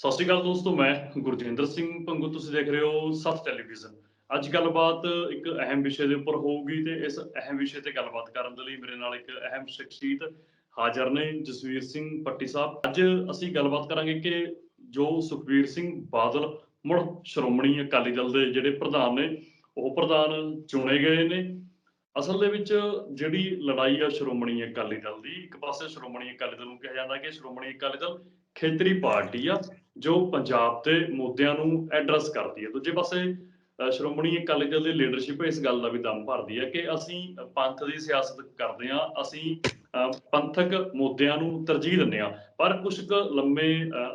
ਸਤਿ ਸ਼੍ਰੀ ਅਕਾਲ ਦੋਸਤੋ, ਮੈਂ ਗੁਰਜਿੰਦਰ ਸਿੰਘ ਪੰਗੂ, ਤੁਸੀਂ ਦੇਖ ਰਹੇ ਹੋ ਸੱਤ ਟੈਲੀਵਿਜ਼ਨ। ਅੱਜ ਗੱਲਬਾਤ ਇੱਕ ਅਹਿਮ ਵਿਸ਼ੇ ਦੇ ਉੱਪਰ ਹੋਊਗੀ ਤੇ ਇਸ ਅਹਿਮ ਵਿਸ਼ੇ ਤੇ ਗੱਲਬਾਤ ਕਰਨ ਦੇ ਲਈ ਮੇਰੇ ਨਾਲ ਇੱਕ ਅਹਿਮ ਸ਼ਖਸੀਅਤ ਹਾਜ਼ਰ ਨੇ, ਜਸਵੀਰ ਸਿੰਘ ਪੱਟੀ ਸਾਹਿਬ। ਅੱਜ ਅਸੀਂ ਗੱਲਬਾਤ ਕਰਾਂਗੇ ਕਿ ਜੋ ਸੁਖਬੀਰ ਸਿੰਘ ਬਾਦਲ ਮੁੜ ਸ਼੍ਰੋਮਣੀ ਅਕਾਲੀ ਦਲ ਦੇ ਜਿਹੜੇ ਪ੍ਰਧਾਨ ਨੇ, ਉਹ ਪ੍ਰਧਾਨ ਚੁਣੇ ਗਏ ਨੇ। ਅਸਲ ਦੇ ਵਿੱਚ ਜਿਹੜੀ ਲੜਾਈ ਆ ਸ਼੍ਰੋਮਣੀ ਅਕਾਲੀ ਦਲ ਦੀ, ਇੱਕ ਪਾਸੇ ਸ਼੍ਰੋਮਣੀ ਅਕਾਲੀ ਦਲ ਨੂੰ ਕਿਹਾ ਜਾਂਦਾ ਕਿ ਸ਼੍ਰੋਮਣੀ ਅਕਾਲੀ ਦਲ ਖੇਤਰੀ ਪਾਰਟੀ ਆ ਜੋ ਪੰਜਾਬ ਦੇ ਮੁੱਦਿਆਂ ਨੂੰ ਐਡਰੈਸ ਕਰਦੀ ਹੈ। ਦੂਜੇ ਪਾਸੇ ਸ਼੍ਰੋਮਣੀ ਅਕਾਲੀ ਦਲ ਦੀ ਲੀਡਰਸ਼ਿਪ ਇਸ ਗੱਲ ਦਾ ਵੀ ਦਮ ਭਰਦੀ ਹੈ ਕਿ ਅਸੀਂ ਪੰਥ ਦੀ ਸਿਆਸਤ ਕਰਦੇ ਹਾਂ, ਅਸੀਂ ਪੰਥਕ ਮੁੱਦਿਆਂ ਨੂੰ ਤਰਜੀਹ ਦਿੰਦੇ ਹਾਂ। ਪਰ ਕੁਝ ਕੁ ਲੰਮੇ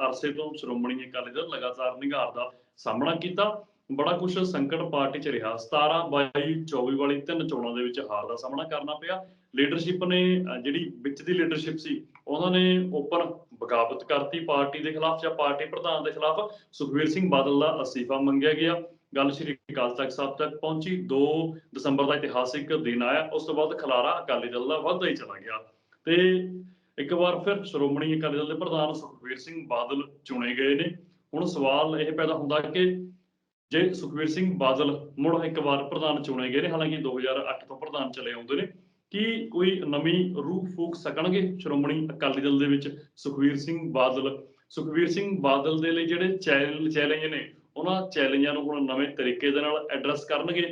ਅਰਸੇ ਤੋਂ ਸ਼੍ਰੋਮਣੀ ਅਕਾਲੀ ਦਲ ਲਗਾਤਾਰ ਨਿਗਾਰ ਦਾ ਸਾਹਮਣਾ ਕੀਤਾ। ਬੜਾ ਕੁਝ ਸੰਕਟ ਪਾਰਟੀ ਚ ਰਿਹਾ। 17 22 24 ਵਾਲੀ ਤਿੰਨ ਚੋਣਾਂ ਦੇ ਵਿੱਚ ਹਾਰ ਦਾ ਸਾਹਮਣਾ ਕਰਨਾ ਪਿਆ। ਲੀਡਰਸ਼ਿਪ ਨੇ ਜਿਹੜੀ ਵਿੱਚ ਦੀ ਲੀਡਰਸ਼ਿਪ ਸੀ, ਉਹਨਾਂ ਨੇ ਓਪਨ ਬਗਾਵਤ ਕਰਤੀ ਪਾਰਟੀ ਦੇ ਖਿਲਾਫ ਜਾਂ ਪਾਰਟੀ ਪ੍ਰਧਾਨ ਦੇ ਖਿਲਾਫ। ਸੁਖਵੀਰ ਸਿੰਘ ਬਾਦਲ ਦਾ ਅਸਤੀਫਾ ਮੰਗਿਆ ਗਿਆ। ਗੱਲ ਸ਼੍ਰੀ ਅਕਾਲ ਤਖਤ ਸਾਹਿਬ ਤੱਕ ਪਹੁੰਚੀ। 2 ਦਸੰਬਰ ਦਾ ਇਤਿਹਾਸਿਕ ਦਿਨ ਆਇਆ। ਉਸ ਤੋਂ ਬਾਅਦ ਖਲਾਰਾ ਅਕਾਲੀ ਦਲ ਦਾ ਵੱਧਦਾ ਹੀ ਚਲਾ ਗਿਆ। ਤੇ ਇੱਕ ਵਾਰ ਫਿਰ ਸ਼੍ਰੋਮਣੀ ਅਕਾਲੀ ਦਲ ਦੇ ਪ੍ਰਧਾਨ ਸੁਖਵੀਰ ਸਿੰਘ ਬਾਦਲ ਚੁਣੇ ਗਏ ਨੇ। ਹੁਣ ਸਵਾਲ ਇਹ ਪੈਦਾ ਹੁੰਦਾ ਕਿ ਜੇ ਸੁਖਵੀਰ ਸਿੰਘ ਬਾਦਲ ਮੁੜ ਇੱਕ ਵਾਰ ਪ੍ਰਧਾਨ ਚੁਣੇ ਗਏ ਨੇ, ਹਾਲਾਂਕਿ 2008 ਤੋਂ ਪ੍ਰਧਾਨ ਚਲੇ ਆਉਂਦੇ ਨੇ ਕੀ ਕੋਈ ਨਵੀਂ ਰੂਹ ਫੂਕ ਸਕਣਗੇ ਸ਼੍ਰੋਮਣੀ ਅਕਾਲੀ ਦਲ ਦੇ ਵਿੱਚ ਸੁਖਵੀਰ ਸਿੰਘ ਬਾਦਲ ਸੁਖਵੀਰ ਸਿੰਘ ਬਾਦਲ ਦੇ ਲਈ ਜਿਹੜੇ ਚੈਲੰਜ ਚੈਲੰਜ ਨੇ ਉਹਨਾਂ ਚੈਲੰਜਾਂ ਨੂੰ ਹੁਣ ਨਵੇਂ ਤਰੀਕੇ ਦੇ ਨਾਲ ਐਡਰੈਸ ਕਰਨਗੇ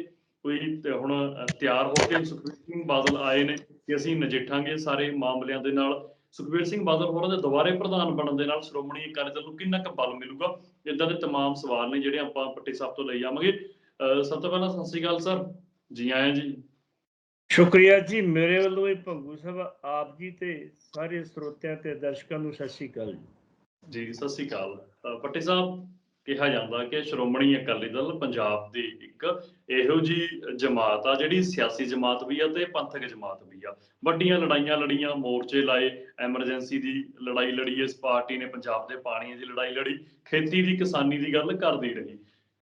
ਕੋਈ ਤੇ ਹੁਣ ਅ, ਤਿਆਰ ਹੋ ਕੇ ਸੁਖਵੀਰ ਸਿੰਘ ਬਾਦਲ ਆਏ ਨੇ ਕਿ ਅਸੀਂ ਨਜਿੱਠਾਂਗੇ ਸਾਰੇ ਮਾਮਲਿਆਂ ਦੇ ਨਾਲ ਸੁਖਵੀਰ ਸਿੰਘ ਬਾਦਲ ਹੋਰਾਂ ਦੇ ਦੁਬਾਰੇ ਪ੍ਰਧਾਨ ਬਣਨ ਦੇ ਨਾਲ ਸ਼੍ਰੋਮਣੀ ਅਕਾਲੀ ਦਲ ਨੂੰ ਕਿੰਨਾ ਕੁ ਬਲ ਮਿਲੂਗਾ ਇਦਾਂ ਦੇ तमाम ਸਵਾਲ ਨੇ ਜਿਹੜੇ ਆਪਾਂ ਪੱਟੀ ਸਾਹਿਬ ਤੋਂ ਲਈ ਜਾਵਾਂਗੇ ਅ, ਸਭ ਤੋਂ ਪਹਿਲਾਂ ਸਤਿ ਸ਼੍ਰੀ ਅਕਾਲ ਸਰ ਜੀ ਆਇਆਂ ਜੀ ਸ਼ੁਕਰੀਆ ਜੀ, ਮੇਰੇ ਵੱਲੋਂ ਇਹ ਭੰਗੂ ਸਾਹਿਬ, ਆਪ ਜੀ ਤੇ ਸਾਰੇ ਸਰੋਤਿਆਂ ਤੇ ਦਰਸ਼ਕਾਂ ਨੂੰ ਸਤਿ ਸ਼੍ਰੀ ਅਕਾਲ ਜੀ। ਜੀ, ਸਤਿ ਸ਼੍ਰੀ ਅਕਾਲ। ਪੱਟੀ ਸਾਹਿਬ, ਕਿਹਾ ਜਾਂਦਾ ਕਿ ਸ਼੍ਰੋਮਣੀ ਅਕਾਲੀ ਦਲ ਪੰਜਾਬ ਦੀ ਇੱਕ ਇਹੋ ਜੀ ਜਮਾਤ ਆ, ਜਿਹੜੀ ਸਿਆਸੀ ਜਮਾਤ ਵੀ ਆ ਤੇ ਪੰਥਕ ਜਮਾਤ ਵੀ ਆ। ਵੱਡੀਆਂ ਲੜਾਈਆਂ ਲੜੀਆਂ, ਮੋਰਚੇ ਲਾਏ, ਐਮਰਜੈਂਸੀ ਦੀ ਲੜਾਈ ਲੜੀ, ਇਸ ਪਾਰਟੀ ਨੇ ਪੰਜਾਬ ਦੇ ਪਾਣੀਆਂ ਦੀ ਲੜਾਈ ਲੜੀ, ਖੇਤੀ ਦੀ, ਕਿਸਾਨੀ ਦੀ ਗੱਲ ਕਰਦੀ ਰਹੀ,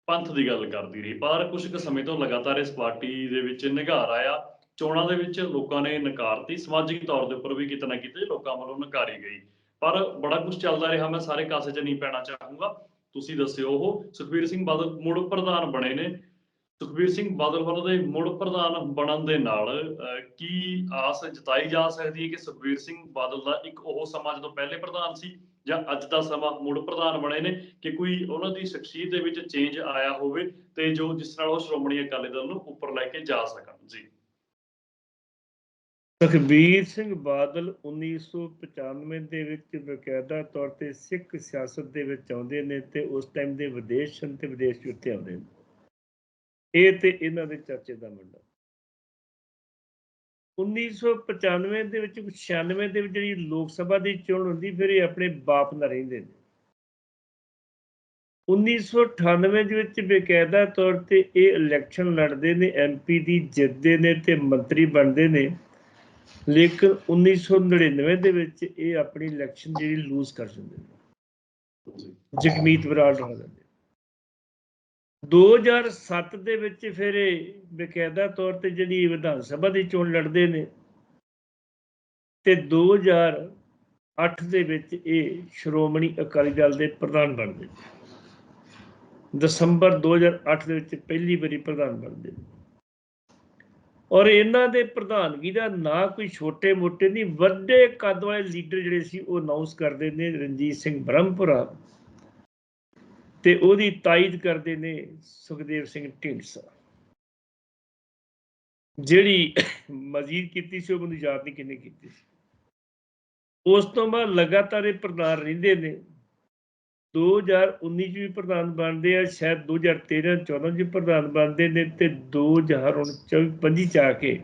ਪੰਥ ਦੀ ਗੱਲ ਕਰਦੀ ਰਹੀ, ਪਰ ਕੁਝ ਕੁ ਸਮੇਂ ਤੋਂ ਲਗਾਤਾਰ ਇਸ ਪਾਰਟੀ ਦੇ ਵਿੱਚ ਨਿਘਾਰ ਆਇਆ। ਚੋਣਾਂ ਦੇ ਵਿੱਚ ਲੋਕਾਂ ਨੇ ਨਕਾਰਤੀ। ਸਮਾਜਿਕ ਤੌਰ ਦੇ ਉੱਪਰ ਵੀ ਕਿਤੇ ਨਾ ਕਿਤੇ ਲੋਕਾਂ ਵੱਲੋਂ ਨਕਾਰੀ ਗਈ। ਪਰ ਬੜਾ ਕੁਝ ਚੱਲਦਾ ਰਿਹਾ। ਮੈਂ ਸਾਰੇ ਕਾਸੇ 'ਚ ਨਹੀਂ ਪੈਣਾ ਚਾਹੂੰਗਾ। ਤੁਸੀਂ ਦੱਸਿਓ ਉਹ। ਸੁਖਬੀਰ ਸਿੰਘ ਬਾਦਲ ਮੁੜ ਪ੍ਰਧਾਨ ਬਣੇ ਨੇ। ਸੁਖਬੀਰ ਸਿੰਘ ਬਾਦਲ ਵੱਲੋਂ ਦੇ ਮੁੜ ਪ੍ਰਧਾਨ ਬਣਨ ਦੇ ਨਾਲ ਕੀ ਆਸ ਜਤਾਈ ਜਾ ਸਕਦੀ ਹੈ ਕਿ ਸੁਖਬੀਰ ਸਿੰਘ ਬਾਦਲ ਦਾ ਇੱਕ ਉਹ ਸਮਾਂ ਜਦੋਂ ਪਹਿਲੇ ਪ੍ਰਧਾਨ ਸੀ ਜਾਂ ਅੱਜ ਦਾ ਸਮਾਂ ਮੁੜ ਪ੍ਰਧਾਨ ਬਣੇ ਨੇ, ਕਿ ਕੋਈ ਉਹਨਾਂ ਦੀ ਸ਼ਖਸੀਅਤ ਦੇ ਵਿੱਚ ਚੇਂਜ ਆਇਆ ਹੋਵੇ ਤੇ ਜੋ ਜਿਸ ਨਾਲ ਉਹ ਸ਼੍ਰੋਮਣੀ ਅਕਾਲੀ ਦਲ ਨੂੰ ਉੱਪਰ ਲੈ ਕੇ ਜਾ ਸਕਣ? ਜੀ ਸੁਖਬੀਰ ਸਿੰਘ ਬਾਦਲ 1995 ਦੇ ਵਿੱਚ ਬਕਾਇਦਾ ਤੌਰ ਤੇ ਸਿੱਖ ਸਿਆਸਤ ਦੇ ਵਿੱਚ ਆਉਂਦੇ ਨੇ ਤੇ ਉਸ ਟਾਈਮ ਦੇ ਵਿਦੇਸ਼ ਹਨ ਤੇ ਵਿਦੇਸ਼ ਚ ਆਉਂਦੇ ਨੇ। ਇਹ ਤੇ ਇਹਨਾਂ ਦੇ ਚਾਚੇ ਦਾ ਮੁੰਡਾ। 1995 ਦੇ ਵਿੱਚ 96 ਦੇ ਵਿੱਚ ਜਿਹੜੀ ਲੋਕ ਸਭਾ ਦੀ ਚੋਣ ਹੁੰਦੀ, ਫਿਰ ਇਹ ਆਪਣੇ ਬਾਪ ਨਾਲ ਰਹਿੰਦੇ ਨੇ। 1998 ਦੇ ਵਿੱਚ ਬਕਾਇਦਾ ਤੌਰ ਤੇ ਇਹ ਇਲੈਕਸ਼ਨ ਲੜਦੇ ਨੇ ਐਮਪੀ ਦੀ ਜਿੱਤਦੇ ਨੇ ਤੇ ਮੰਤਰੀ ਬਣਦੇ ਨੇ। ਲੇਕਿਨ 1999 ਦੇ ਵਿੱਚ ਇਹ ਆਪਣੀ ਇਲੈਕਸ਼ਨ ਜਿਹੜੀ ਲੂਜ਼ ਕਰ ਜਾਂਦੇ ਨੇ। ਜਗਮੀਤ ਬਰਾੜ ਹਰਾ ਦਿੰਦੇ 2007 ਦੇ ਵਿੱਚ ਫਿਰ ਇਹ ਬਕਾਇਦਾ ਤੌਰ ਤੇ ਜਿਹੜੀ ਵਿਧਾਨ ਸਭਾ ਦੀ ਚੋਣ ਲੜਦੇ ਨੇ ਤੇ 2008 ਦੇ ਵਿੱਚ ਇਹ ਸ਼੍ਰੋਮਣੀ ਅਕਾਲੀ ਦਲ ਦੇ ਪ੍ਰਧਾਨ ਬਣਦੇ ਨੇ। ਦਸੰਬਰ 2008 ਦੇ ਵਿੱਚ ਪਹਿਲੀ ਵਾਰੀ ਪ੍ਰਧਾਨ ਬਣਦੇ ਨੇ। ਔਰ ਇਹਨਾਂ ਦੇ ਪ੍ਰਧਾਨਗੀ ਦਾ ਨਾ ਕੋਈ ਛੋਟੇ ਮੋਟੇ ਨਹੀਂ, ਵੱਡੇ ਕੱਦ ਵਾਲੇ ਲੀਡਰ ਜਿਹੜੇ ਸੀ ਉਹ ਅਨਾਉਂਸ ਕਰਦੇ ਨੇ ਰਣਜੀਤ ਸਿੰਘ ਬ੍ਰਹਮਪੁਰਾ ਤੇ ਉਹਦੀ ਤਾਇਦ ਕਰਦੇ ਨੇ ਸੁਖਦੇਵ ਸਿੰਘ ਢੀਂਡਸਾ। ਜਿਹੜੀ ਮਜ਼ੀਦ ਕੀਤੀ ਸੀ ਉਹ ਮੈਨੂੰ ਯਾਦ ਨਹੀਂ ਕਿੰਨੇ ਕੀਤੀ ਸੀ। ਉਸ ਤੋਂ ਬਾਅਦ ਲਗਾਤਾਰ ਇਹ ਪ੍ਰਧਾਨ ਰਹਿੰਦੇ ਨੇ। 2019 ਚ ਵੀ ਪ੍ਰਧਾਨ ਬਣਦੇ ਆ, ਸ਼ਾਇਦ 2013 14 ਚ ਪ੍ਰਧਾਨ ਬਣਦੇ ਨੇ ਤੇ 2024 25 ਚ ਆ ਕੇ।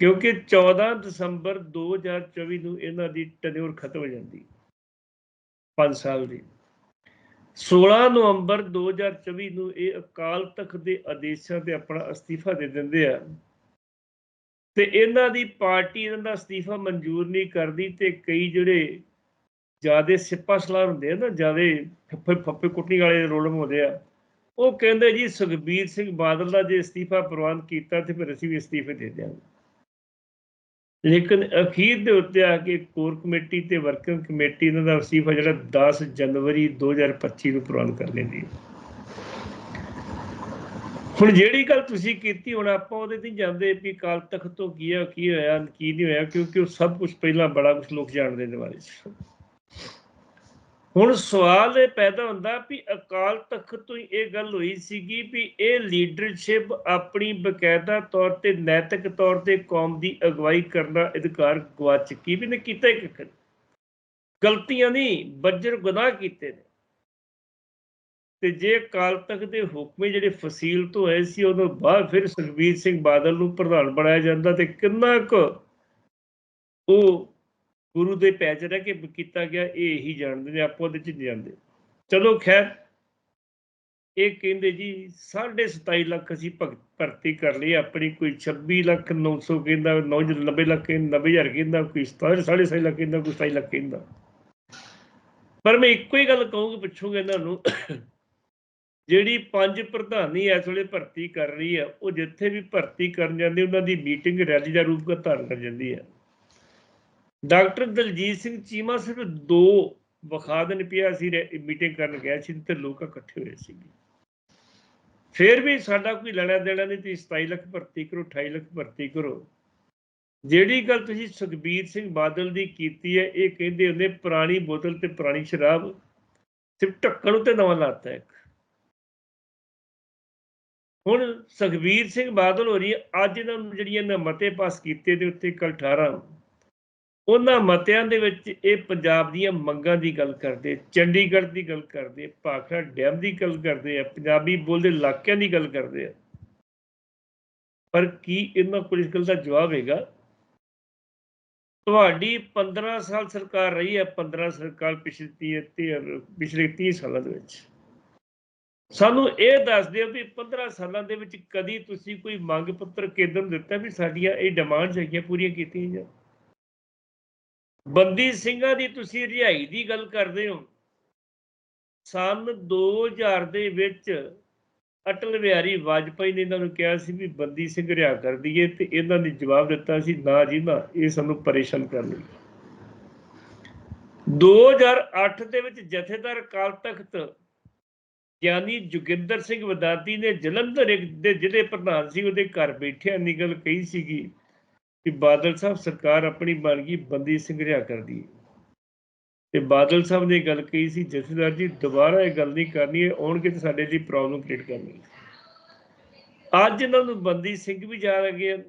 ਕਿਉਂਕਿ 14 ਦਸੰਬਰ 2024 ਨੂੰ ਇਹਨਾਂ ਦੀ ਟੈਨਿਓਰ ਖਤਮ ਹੋ ਜਾਂਦੀ 5 ਸਾਲ ਦੀ। 16 ਨਵੰਬਰ 2024 ਨੂੰ ਇਹ ਅਕਾਲ ਤਖਤ ਦੇ ਆਦੇਸ਼ਾਂ ਤੇ ਆਪਣਾ ਅਸਤੀਫਾ ਦੇ ਦਿੰਦੇ ਆ। ਤੇ ਇਹਨਾਂ ਦੀ ਪਾਰਟੀ ਇਹਨਾਂ ਦਾ ਅਸਤੀਫਾ ਮਨਜ਼ੂਰ ਨਹੀਂ ਕਰਦੀ ਤੇ ਕਈ ਜਿਹੜੇ ਜਿਆਦੇ ਸਿੱਪਾ ਸਲਾਰ ਹੁੰਦੇ ਆ ਨਾ, ਜਿਆਦੇ ਫੱਫੇ ਫੱਫੇ ਕੁੱਟਣੀ ਵਾਲੇ ਰੋਲ ਹੁੰਦੇ ਆ। ਉਹ ਕਹਿੰਦੇ ਜੀ, ਸੁਖਬੀਰ ਸਿੰਘ ਬਾਦਲ ਦਾ ਜੇ ਅਸਤੀਫਾ ਪ੍ਰਵਾਨ ਕੀਤਾ ਤੇ ਫਿਰ ਅਸੀਂ ਵੀ ਅਸਤੀਫੇ ਦੇ ਦਿਆਂਗੇ। ਲੇਕਿਨ ਅਖੀਰ ਦੇ ਉੱਤੇ ਆ ਕੇ ਕੋਰ ਕਮੇਟੀ ਤੇ ਵਰਕਿੰਗ ਕਮੇਟੀ ਇਹਨਾਂ ਦਾ ਵਸੀਫਾ ਜਿਹੜਾ 10 ਜਨਵਰੀ 2025 ਨੂੰ ਪ੍ਰਵਾਨ ਕਰ ਲੈਂਦੀ ਹੈ। ਹੁਣ ਜਿਹੜੀ ਗੱਲ ਤੁਸੀਂ ਕੀਤੀ, ਹੁਣ ਆਪਾਂ ਉਹਦੇ ਤੇ ਜਾਂਦੇ ਵੀ ਕਾਲ ਤਖਤ ਤੋਂ ਕੀ ਹੈ ਕੀ ਹੋਇਆ, ਕੀ ਨਹੀਂ ਹੋਇਆ, ਕਿਉਂਕਿ ਉਹ ਸਭ ਕੁਝ ਪਹਿਲਾਂ ਬੜਾ ਕੁਝ ਲੋਕ ਜਾਣਦੇ ਨੇ ਬਾਰੇ। ਹੁਣ ਸਵਾਲ ਇਹ ਪੈਦਾ ਹੁੰਦਾ ਵੀ ਅਕਾਲ ਤਖਤ ਤੋਂ ਹੀ ਇਹ ਗੱਲ ਹੋਈ ਸੀਗੀ ਵੀ ਇਹ ਲੀਡਰਸ਼ਿਪ ਆਪਣੀ ਬਕਾਇਦਾ ਤੌਰ ਤੇ ਨੈਤਿਕ ਤੌਰ ਤੇ ਕੌਮ ਦੀ ਅਗਵਾਈ ਕਰਨਾ ਅਧਿਕਾਰ ਗਵਾ ਚੁੱਕੀ ਵੀ ਨੇ, ਕੀਤਾ ਹੀ ਕੱਖ ਗਲਤੀਆਂ ਨਹੀਂ, ਬੱਜਰ ਗੁਨਾਹ ਕੀਤੇ ਨੇ। ਤੇ ਜੇ ਅਕਾਲ ਤਖਤ ਦੇ ਹੁਕਮੇ ਜਿਹੜੇ ਫਸੀਲ ਤੋਂ ਹੋਏ ਸੀ, ਉਦੋਂ ਬਾਅਦ ਫਿਰ ਸੁਖਬੀਰ ਸਿੰਘ ਬਾਦਲ ਨੂੰ ਪ੍ਰਧਾਨ ਬਣਾਇਆ ਜਾਂਦਾ ਤੇ ਕਿੰਨਾ ਕੁ ਉਹ ਗੁਰੂ ਦੇ ਪੈਚ ਰਹਿ ਕੇ ਕੀਤਾ ਗਿਆ, ਇਹ ਹੀ ਜਾਣਦੇ ਨੇ, ਆਪੋ ਦੇ ਚ ਜਾਣਦੇ ਚਲੋ ਖੈਰ, ਇਹ ਕਹਿੰਦੇ ਜੀ 27.5 ਲੱਖ ਅਸੀਂ ਭਗ- ਭਰਤੀ ਕਰ ਲਈ ਆਪਣੀ ਕੋਈ 26 ਲੱਖ 900 ਕਹਿੰਦਾ 90 ਲੱਖ ਕਹਿੰਦਾ 90000 ਕਹਿੰਦਾ, ਕੋਈ 27 ਲੱਖ ਕਹਿੰਦਾ, ਕੋਈ 27 ਲੱਖ ਕਹਿੰਦਾ। ਪਰ ਮੈਂ ਇੱਕੋ ਹੀ ਗੱਲ ਕਹੂੰਗੀ, ਪੁੱਛੂਗਾ ਇਹਨਾਂ ਨੂੰ, ਜਿਹੜੀ ਪੰਜ ਪ੍ਰਧਾਨੀ ਇਸ ਵੇਲੇ ਭਰਤੀ ਕਰ ਰਹੀ ਹੈ ਉਹ ਜਿੱਥੇ ਵੀ ਭਰਤੀ ਕਰਨ ਜਾਂਦੇ, ਉਹਨਾਂ ਦੀ ਮੀਟਿੰਗ, ਰੈਲੀ ਦਾ ਰੂਪ ਧਾਰਨ ਕਰ ਜਾਂਦੀ ਹੈ ਡਾਕਟਰ ਦਲਜੀਤ ਸਿੰਘ ਚੀਮਾ ਸਿਰਫ ਦੋ ਵਿਖਾ ਦੇਣ ਪਿਆ ਸੀ ਮੀਟਿੰਗ ਕਰਨ ਗਿਆ ਸੀ ਤੇ ਲੋਕ ਇਕੱਠੇ ਹੋਏ ਸੀ ਫਿਰ ਵੀ ਸਾਡਾ ਕੋਈ ਲੈਣਾ ਦੇਣਾ ਨਹੀਂ, ਤੁਸੀਂ 27 ਲੱਖ ਭਰਤੀ ਕਰੋ 28 ਲੱਖ ਭਰਤੀ ਕਰੋ। ਜਿਹੜੀ ਗੱਲ ਤੁਸੀਂ ਸੁਖਬੀਰ ਸਿੰਘ ਬਾਦਲ ਦੀ ਕੀਤੀ ਹੈ, ਇਹ ਕਹਿੰਦੇ ਹੁੰਦੇ ਪੁਰਾਣੀ ਬੋਤਲ ਤੇ ਪੁਰਾਣੀ ਸ਼ਰਾਬ ਸਿਰਫ ਢੱਕਣ ਉੱਤੇ ਨਵਾਂ ਲਾਤਾ ਇੱਕ। ਹੁਣ ਸੁਖਬੀਰ ਸਿੰਘ ਬਾਦਲ ਹੋ ਰਹੀ ਅੱਜ ਇਹਨਾਂ ਨੂੰ ਜਿਹੜੀਆਂ ਇਹਨਾਂ ਮਤੇ ਪਾਸ ਕੀਤੇ ਦੇ ਉੱਤੇ ਕੱਲ 18 ਉਹਨਾਂ ਮਤਿਆਂ ਦੇ ਵਿੱਚ ਇਹ ਪੰਜਾਬ ਦੀਆਂ ਮੰਗਾਂ ਦੀ ਗੱਲ ਕਰਦੇ, ਚੰਡੀਗੜ੍ਹ ਦੀ ਗੱਲ ਕਰਦੇ, ਭਾਖੜਾ ਡੈਮ ਦੀ ਗੱਲ ਕਰਦੇ ਆ, ਪੰਜਾਬੀ ਬੋਲਦੇ ਇਲਾਕਿਆਂ ਦੀ ਗੱਲ ਕਰਦੇ ਆ। ਪਰ ਕੀ ਇਹਨਾਂ ਕੋਲ ਇਸ ਗੱਲ ਦਾ ਜਵਾਬ ਹੈਗਾ? ਤੁਹਾਡੀ 15 ਸਾਲ ਸਰਕਾਰ ਰਹੀ ਹੈ 15 ਸਰਕਾਰ ਪਿਛਲੇ 30 ਪਿਛਲੇ 30 ਸਾਲਾਂ ਦੇ ਵਿੱਚ। ਸਾਨੂੰ ਇਹ ਦੱਸ ਦਿਓ ਵੀ 15 ਸਾਲਾਂ ਦੇ ਵਿੱਚ ਕਦੀ ਤੁਸੀਂ ਕੋਈ ਮੰਗ ਪੱਤਰ ਕੇਂਦਰ ਨੂੰ ਦਿੱਤਾ ਵੀ ਸਾਡੀਆਂ ਇਹ ਡਿਮਾਂਡਸ ਹੈਗੀਆਂ ਪੂਰੀਆਂ ਕੀਤੀਆਂ ਜਾਣ। ਬੰਦੀ ਸਿੰਘਾਂ ਦੀ ਤੁਸੀਂ ਰਿਹਾਈ ਦੀ ਗੱਲ ਕਰਦੇ ਹੋ। ਸਨ 2000 ਦੇ ਵਿੱਚ ਅਟਲ ਬਿਹਾਰੀ ਵਾਜਪਾਈ ਨੇ ਇਹਨਾਂ ਨੂੰ ਕਿਹਾ ਸੀ ਵੀ ਬੰਦੀ ਸਿੰਘ ਰਿਹਾ ਕਰ ਦਈਏ ਤੇ ਇਹਨਾਂ ਨੇ ਜਵਾਬ ਦਿੱਤਾ ਸੀ, ਨਾ ਜੀ, ਨਾ, ਇਹ ਸਾਨੂੰ ਪਰੇਸ਼ਾਨ ਕਰ ਲਈ। 2008 ਦੇ ਵਿੱਚ ਜਥੇਦਾਰ ਅਕਾਲ ਤਖਤ ਗਿਆਨੀ ਜੋਗਿੰਦਰ ਸਿੰਘ ਵਦਾਤੀ ਨੇ ਜਲੰਧਰ ਇੱਕ ਦੇ ਜ਼ਿਲ੍ਹੇ ਪ੍ਰਧਾਨ ਸੀ, ਉਹਦੇ ਘਰ ਬੈਠਿਆ ਨਿਗਲ ਕਹੀ ਸੀਗੀ। ਕਿ ਬਾਦਲ ਸਾਹਿਬ ਸਰਕਾਰ ਆਪਣੀ ਬਣ ਗਈ, ਬੰਦੀ ਸਿੰਘ ਰਿਹਾ ਕਰਦੀ ਹੈ। ਤੇ ਬਾਦਲ ਸਾਹਿਬ ਨੇ ਗੱਲ ਕਹੀ ਸੀ, ਜਥੇਦਾਰ ਜੀ, ਦੁਬਾਰਾ ਇਹ ਗੱਲ ਨਹੀਂ ਕਰਨੀ ਹੈ, ਆਉਣਗੇ ਤੇ ਸਾਡੇ ਲਈ ਪ੍ਰੋਬਲਮ ਕ੍ਰੀਏਟ ਕਰਨੀ ਅੱਜ ਇਹਨਾਂ ਨੂੰ ਬੰਦੀ ਸਿੰਘ ਵੀ ਜਾ ਰਹੇ ਹਨ।